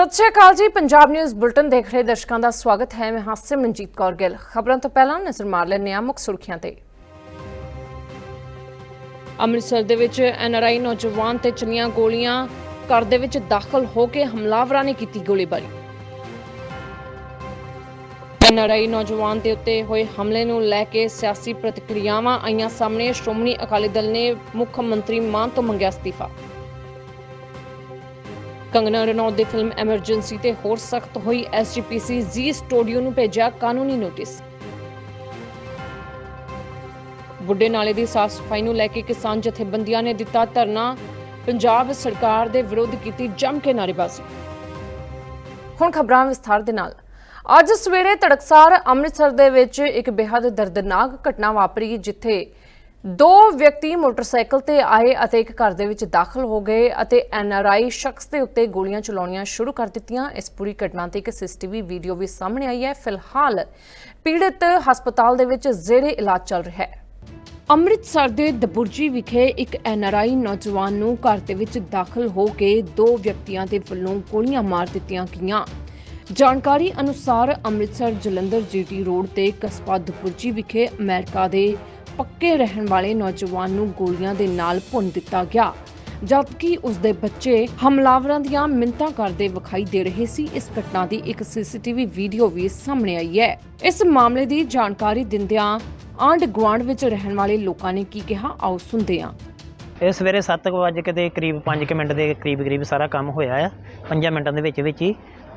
ਸਤਿ ਸ਼੍ਰੀ ਅਕਾਲ ਜੀ। Punjab news bulletin ਦੇਖ ਰਹੇ ਦਰਸ਼ਕਾਂ ਦਾ ਸਵਾਗਤ ਹੈ। ਮੈਂ ਹਾਂ ਸਿਮਰਨਜੀਤ ਕੌਰ ਗਿੱਲ। ਖਬਰਾਂ ਤੋਂ ਪਹਿਲਾਂ ਨਜ਼ਰ ਮਾਰ ਲੈਂਦੇ ਹਾਂ ਮੁੱਖ ਸੁਰਖੀਆਂ ਤੇ। ਅੰਮ੍ਰਿਤਸਰ ਦੇ ਵਿੱਚ ਐਨਆਰਆਈ ਨੌਜਵਾਨ ਤੇ ਚਲੀਆਂ ਗੋਲੀਆਂ ਘਰ ਦੇ ਵਿੱਚ ਦਾਖਲ ਹੋ ਕੇ ਹਮਲਾਵਰਾਂ ਨੇ ਕੀਤੀ ਗੋਲੀਬਾਰੀ। ਐਨਆਰਆਈ ਨੌਜਵਾਨ ਦੇ ਉੱਤੇ ਹੋਏ ਹਮਲੇ ਨੂੰ ਲੈ ਕੇ ਸਿਆਸੀ ਪ੍ਰਤੀਕ੍ਰਿਆਵਾਂ ਆਈਆਂ ਸਾਹਮਣੇ। ਸ਼੍ਰੋਮਣੀ ਅਕਾਲੀ ਦਲ ਨੇ ਮੁੱਖ ਮੰਤਰੀ ਮਾਨ ਤੋਂ ਮੰਗਿਆ ਅਸਤੀਫਾ। ਕੰਗਨਾ ਰਣੌਤ ਦੀ ਫਿਲਮ ਐਮਰਜੈਂਸੀ ਤੇ ਹੋਰ ਸਖਤ ਹੋਈ ਐਸਜੀਪੀਸੀ ਜੀ ਸਟੂਡੀਓ ਨੂੰ ਭੇਜਿਆ ਕਾਨੂੰਨੀ ਨੋਟਿਸ ਬੁੱਢੇ ਨਾਲੇ ਦੀ ਸਾਫ਼ ਸਫ਼ਾਈ ਨੂੰ ਲੈ ਕੇ ਕਿਸਾਨ ਜਥੇਬੰਦੀਆਂ ਨੇ ਦਿੱਤਾ ਧਰਨਾ, ਪੰਜਾਬ ਸਰਕਾਰ ਦੇ ਵਿਰੁੱਧ ਕੀਤੀ ਜੰਮ ਕੇ ਨਾਅਰੇਬਾਜ਼ੀ। ਹੁਣ ਖਬਰਾਂ ਵਿਸਥਾਰ ਦੇ ਨਾਲ। ਅੱਜ ਸਵੇਰੇ ਤੜਕਸਾਰ ਅੰਮ੍ਰਿਤਸਰ ਦੇ ਵਿੱਚ ਇੱਕ ਬੇहद ਦਰਦਨਾਕ ਘਟਨਾ ਵਾਪਰੀ, ਜਿੱਥੇ ਦੋ ਵਿਅਕਤੀ ਮੋਟਰਸਾਈਕਲ ਤੇ ਆਏ ਅਤੇ ਇੱਕ ਘਰ ਦੇ ਵਿੱਚ ਦਾਖਲ ਹੋ ਗਏ ਅਤੇ ਐਨਆਰਆਈ ਸ਼ਖਸ ਦੇ ਉੱਤੇ ਗੋਲੀਆਂ ਚਲਾਉਣੀਆਂ ਸ਼ੁਰੂ ਕਰ ਦਿੱਤੀਆਂ। ਇਸ ਪੂਰੀ ਘਟਨਾ ਤੇ ਇੱਕ ਸੀਸੀਟੀਵੀ ਵੀਡੀਓ ਵੀ ਸਾਹਮਣੇ ਆਈ ਹੈ। ਫਿਲਹਾਲ ਪੀੜਤ ਹਸਪਤਾਲ ਦੇ ਵਿੱਚ ਜ਼ੇਰੇ ਇਲਾਜ ਚੱਲ ਰਿਹਾ ਹੈ। ਅੰਮ੍ਰਿਤਸਰ ਦੇ ਦਬੁਰਜੀ ਵਿਖੇ ਇੱਕ ਐਨਆਰਆਈ ਨੌਜਵਾਨ ਨੂੰ ਘਰ ਦੇ ਵਿੱਚ ਦਾਖਲ ਹੋ ਕੇ ਦੋ ਵਿਅਕਤੀਆਂ ਦੇ ਵੱਲੋਂ ਗੋਲੀਆਂ ਮਾਰ ਦਿੱਤੀਆਂ ਗਈਆਂ। ਜਾਣਕਾਰੀ ਅਨੁਸਾਰ ਅੰਮ੍ਰਿਤਸਰ ਜਲੰਧਰ ਜੀਟੀ ਰੋਡ ਤੇ ਕਸਬਾ ਦਬੁਰਜੀ ਵਿਖੇ ਅਮਰੀਕਾ ਦੇ ਪੱਕੇ ਰਹਿਣ ਵਾਲੇ ਨੌਜਵਾਨ ਨੂੰ ਗੋਲੀਆਂ ਦੇ ਨਾਲ ਭੁੰਨ ਦਿੱਤਾ ਗਿਆ, ਜਦਕਿ ਉਸ ਦੇ ਬੱਚੇ ਹਮਲਾਵਰਾਂ ਦੀਆਂ ਮਿੰਤਾਂ ਕਰਦੇ ਵਿਖਾਈ ਦੇ ਰਹੇ ਸੀ। ਇਸ ਘਟਨਾ ਦੀ ਇੱਕ ਸੀਸੀਟੀਵੀ ਵੀਡੀਓ ਵੀ ਸਾਹਮਣੇ ਆਈ ਹੈ। ਇਸ ਮਾਮਲੇ ਦੀ ਜਾਣਕਾਰੀ ਦਿੰਦਿਆਂ ਆਂਡ ਗੁਆਂਢ ਵਿੱਚ ਰਹਿਣ ਵਾਲੇ ਲੋਕਾਂ ਨੇ ਕੀ ਕਿਹਾ, ਆਓ ਸੁਣਦੇ ਹਾਂ। ਇਹ ਸਵੇਰੇ 7 ਵਜੇ ਕਿਤੇ ਕਰੀਬ 5 ਮਿੰਟ ਦੇ ਕਰੀਬ ਕਰੀਬ ਸਾਰਾ ਕੰਮ ਹੋਇਆ ਆ। 5 ਮਿੰਟਾਂ ਦੇ ਵਿੱਚ ਵਿੱਚ ਹੀ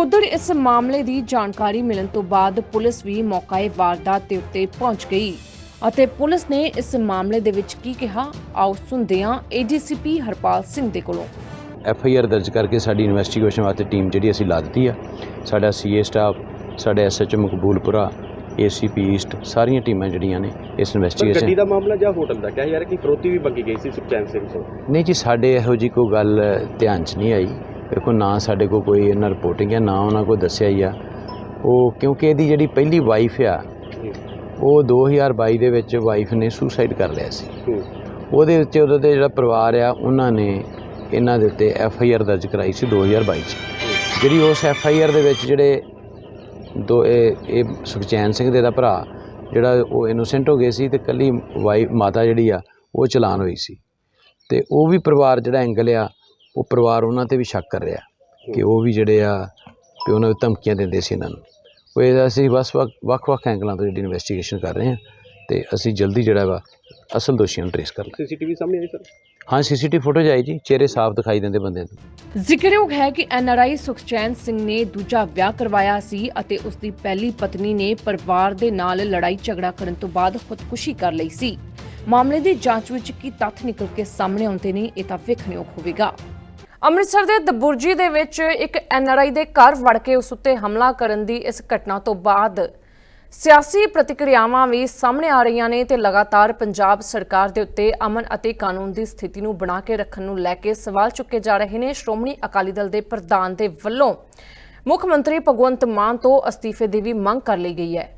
ਉਧਰ ਇਸ ਮਾਮਲੇ ਦੀ ਜਾਣਕਾਰੀ ਮਿਲਣ ਤੋਂ ਬਾਅਦ ਪੁਲਿਸ ਵੀ ਮੌਕਾਏ ਵਾਰਦਾਤ ਦੇ ਉੱਤੇ ਪਹੁੰਚ ਗਈ। ਅਤੇ ਪੁਲਿਸ ਨੇ ਇਸ ਮਾਮਲੇ ਦੇ ਵਿੱਚ ਕੀ ਕਿਹਾ ਆਓ ਸੁਣਦੇ ਹਾਂ ਏਡੀਸੀਪੀ ਹਰਪਾਲ ਸਿੰਘ ਦੇ ਕੋਲੋਂ। ਐਫ ਆਈ ਆਰ ਦਰਜ ਕਰਕੇ ਸਾਡੀ ਇਨਵੈਸਟੀਗੇਸ਼ਨ ਵਾਸਤੇ ਟੀਮ ਜਿਹੜੀ ਅਸੀਂ ਲਾ ਦਿੱਤੀ ਆ। ਸਾਡਾ ਸੀਏ ਸਟਾਫ ਸਾਡੇ ਐਸਐਚਓ ਮਕਬੂਲਪੁਰਾ ਏਸੀਪੀ ਈਸਟ ਸਾਰੀਆਂ ਟੀਮਾਂ ਜਿਹੜੀਆਂ ਨੇ ਇਸ ਪਰ ਗੱਡੀ ਇਨਵੈਸਟੀਗੇਸ਼ਨ ਦਾ ਮਾਮਲਾ ਜਾਂ ਹੋਟਲ ਦਾ? ਕਿਹਾ ਯਾਰ ਕਿ ਫਰੋਤੀ ਵੀ ਮੰਗੀ ਗਈ ਸੀ ਸੁਖਚੈਨ ਸਿੰਘ ਤੋਂ? ਨਹੀਂ ਜੀ ਸਾਡੇ ਇਹੋ ਜੀ ਕੋਈ ਗੱਲ ਧਿਆਨ 'ਚ ਨਹੀਂ ਆਈ। ਦੇਖੋ ਨਾ ਸਾਡੇ ਕੋਲ ਕੋਈ ਇਹਨਾਂ ਰਿਪੋਰਟਿੰਗ ਹੈ ਨਾ ਉਹਨਾਂ ਕੋਲ ਦੱਸਿਆ ਹੀ ਆ। ਉਹ ਕਿਉਂਕਿ ਇਹਦੀ ਜਿਹੜੀ ਪਹਿਲੀ ਵਾਈਫ ਆ ਉਹ 2022 ਦੇ ਵਿੱਚ ਵਾਈਫ ਨੇ ਸੁਸਾਈਡ ਕਰ ਲਿਆ ਸੀ। ਉਹਦੇ ਵਿੱਚ ਉਹਦਾ ਤੇ ਜਿਹੜਾ ਪਰਿਵਾਰ ਆ ਉਹਨਾਂ ਨੇ ਇਹਨਾਂ ਦੇ ਉੱਤੇ ਐਫ ਆਈ ਆਰ ਦਰਜ ਕਰਾਈ ਸੀ 2022 ਚ। ਜਿਹੜੀ ਉਸ ਐਫ ਆਈ ਆਰ ਦੇ ਵਿੱਚ ਜਿਹੜੇ ਦੋ ਇਹ ਇਹ ਸੁਖਚੈਨ ਸਿੰਘ ਦੇ ਦਾ ਭਰਾ ਜਿਹੜਾ ਉਹ ਇਨੋਸੈਂਟ ਹੋ ਗਏ ਸੀ ਤੇ ਕੱਲੀ ਵਾਈ ਮਾਤਾ ਜਿਹੜੀ ਆ ਉਹ ਚਲਾਨ ਹੋਈ ਸੀ। ਤੇ ਉਹ ਵੀ ਪਰਿਵਾਰ ਜਿਹੜਾ ਐਂਗਲ ਆ ਉਹ ਪਰਿਵਾਰ ਉਹਨਾਂ ਤੇ ਵੀ ਸ਼ੱਕ ਕਰ ਰਿਹਾ ਕਿ ਉਹ ਵੀ ਜਿਹੜੇ ਆ ਕਿ ਉਹਨਾਂ ਨੂੰ ਧਮਕੀਆਂ ਦਿੰਦੇ ਸੀ ਇਹਨਾਂ ਨੂੰ। ਉਹ ਇਹਦਾ ਅਸੀਂ ਬਸ ਵੱਖ- ਵੱਖ-ਵੱਖ ਐਂਗਲਾਂ ਤੋਂ ਜਿਹੜੀ ਇਨਵੈਸਟੀਗੇਸ਼ਨ ਕਰ ਰਹੇ ਹਾਂ ਤੇ ਅਸੀਂ ਜਲਦੀ ਜਿਹੜਾ ਵਾ ਅਸਲ ਦੋਸ਼ੀਆਂ ਨੂੰ ਟ੍ਰੇਸ ਕਰ ਲਾਂਗੇ। ਸੀਸੀਟੀਵੀ ਸਾਹਮਣੇ ਆਈ ਸਰ? ਹਾਂ ਸੀਸੀਟੀਵੀ ਫੁਟੇਜ ਆਈ ਜੀ ਚਿਹਰੇ ਸਾਫ਼ ਦਿਖਾਈ ਦਿੰਦੇ ਬੰਦਿਆਂ ਦੇ ਜ਼ਿਕਰਯੋਗ ਹੈ ਕਿ ਐਨਆਰਆਈ ਸੁਖਚੈਨ ਸਿੰਘ ਨੇ ਦੂਜਾ ਵਿਆਹ ਕਰਵਾਇਆ ਸੀ ਅਤੇ ਉਸ ਦੀ ਪਹਿਲੀ ਪਤਨੀ ਨੇ ਪਰਿਵਾਰ ਦੇ ਨਾਲ ਲੜਾਈ ਝਗੜਾ ਕਰਨ ਤੋਂ ਬਾਅਦ ਖੁਦਕੁਸ਼ੀ ਕਰ ਲਈ ਸੀ। ਮਾਮਲੇ ਦੀ ਜਾਂਚ ਵਿੱਚ ਕੀ ਤੱਥ ਨਿਕਲ ਕੇ ਸਾਹਮਣੇ ਆਉਂਦੇ ਨੇ ਇਹ ਤਾਂ ਵੇਖਣਯੋਗ ਹੋਵੇਗਾ। ਅੰਮ੍ਰਿਤਸਰ ਦੇ ਦਬੁਰਜੀ ਦੇ ਵਿੱਚ ਇੱਕ ਐਨਆਰਆਈ ਦੇ ਘਰ ਵੜ ਕੇ ਉਸ ਉੱਤੇ ਹਮਲਾ ਕਰਨ ਦੀ ਇਸ ਘਟਨਾ ਤੋਂ ਬਾਅਦ ਸਿਆਸੀ ਪ੍ਰਤੀਕਿਰਿਆਵਾਂ ਵੀ ਸਾਹਮਣੇ ਆ ਰਹੀਆਂ ਨੇ ਤੇ ਲਗਾਤਾਰ ਪੰਜਾਬ ਸਰਕਾਰ ਦੇ ਉੱਤੇ ਅਮਨ ਅਤੇ ਕਾਨੂੰਨ ਦੀ ਸਥਿਤੀ ਨੂੰ ਬਣਾ ਕੇ ਰੱਖਣ ਨੂੰ ਲੈ ਕੇ ਸਵਾਲ ਚੁੱਕੇ ਜਾ ਰਹੇ ਨੇ। ਸ਼੍ਰੋਮਣੀ ਅਕਾਲੀ ਦਲ ਦੇ ਪ੍ਰਧਾਨ ਦੇ ਵੱਲੋਂ ਮੁੱਖ ਮੰਤਰੀ ਭਗਵੰਤ ਮਾਨ ਤੋਂ ਅਸਤੀਫੇ ਦੀ ਵੀ ਮੰਗ ਕਰ ਲਈ ਗਈ ਹੈ।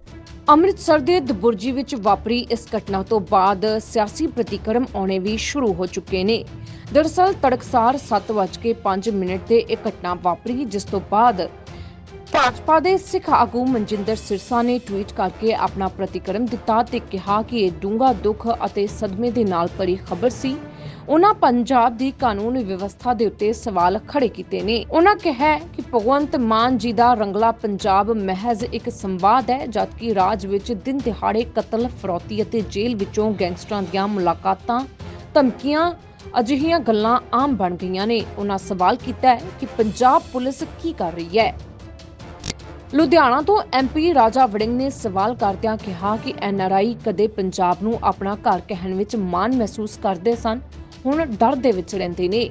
ਅੰਮ੍ਰਿਤਸਰ ਦੇ ਦਬੁਰਜੀ ਵਿੱਚ ਵਾਪਰੀ ਇਸ ਘਟਨਾ ਤੋਂ ਬਾਅਦ ਸਿਆਸੀ ਪ੍ਰਤੀਕਰਮ ਆਉਣੇ ਵੀ ਸ਼ੁਰੂ ਹੋ ਚੁੱਕੇ ਨੇ। ਦਰਅਸਲ ਤੜਕਸਾਰ 7:05 ਮਿੰਟ ਤੇ ਇਹ ਘਟਨਾ ਵਾਪਰੀ, ਜਿਸ ਤੋਂ ਬਾਅਦ ਭਾਜਪਾ ਦੇ ਸਿੱਖ ਆਗੂ ਮਨਜਿੰਦਰ ਸਿਰਸਾ ਨੇ ਟਵੀਟ ਕਰਕੇ ਆਪਣਾ ਪ੍ਰਤੀਕਰਮ ਦਿੱਤਾ ਤੇ ਕਿਹਾ ਕਿ ਇਹ ਡੂੰਘਾ ਦੁੱਖ ਅਤੇ ਸਦਮੇ ਦੇ ਨਾਲ ਭਰੀ ਖਬਰ ਸੀ। ਉਹਨਾਂ ਪੰਜਾਬ ਦੀ ਕਾਨੂੰਨ ਵਿਵਸਥਾ ਦੇ ਉੱਤੇ ਸਵਾਲ ਖੜੇ ਕੀਤੇ ਨੇ। ਉਹਨਾਂ ਕਿਹਾ ਕਿ ਭਗਵੰਤ ਮਾਨ ਜੀ ਦਾ ਰੰਗਲਾ ਪੰਜਾਬ ਮਹਿਜ਼ ਇੱਕ ਸੰਵਾਦ ਹੈ, ਜਦਕਿ ਰਾਜ ਵਿੱਚ ਦਿਨ ਦਿਹਾੜੇ ਕਤਲ, ਫਰੋਤੀ ਅਤੇ ਜੇਲ੍ਹ ਵਿੱਚੋਂ ਗੈਂਗਸਟਰਾਂ ਦੀਆਂ ਮੁਲਾਕਾਤਾਂ, ਧਮਕੀਆਂ, ਅਜਿਹੀਆਂ ਗੱਲਾਂ ਆਮ ਬਣ ਗਈਆਂ ਨੇ। ਉਹਨਾਂ ਸਵਾਲ ਕੀਤਾ ਹੈ ਕਿ ਪੰਜਾਬ ਪੁਲਿਸ ਕੀ ਕਰ ਰਹੀ ਹੈ। ਲੁਧਿਆਣਾ ਤੋਂ ਐਮਪੀ ਰਾਜਾ ਵੜਿੰਗ ਨੇ ਸਵਾਲ ਕਰਦਿਆਂ ਕਿਹਾ ਕਿ ਐਨਆਰਆਈ ਕਦੇ ਪੰਜਾਬ ਨੂੰ ਆਪਣਾ ਘਰ ਕਹਿਣ ਵਿੱਚ ਮਾਣ ਮਹਿਸੂਸ ਕਰਦੇ ਸਨ, ਹੁਣ ਡਰ ਦੇ ਵਿੱਚ ਰਹਿੰਦੇ ਨੇ।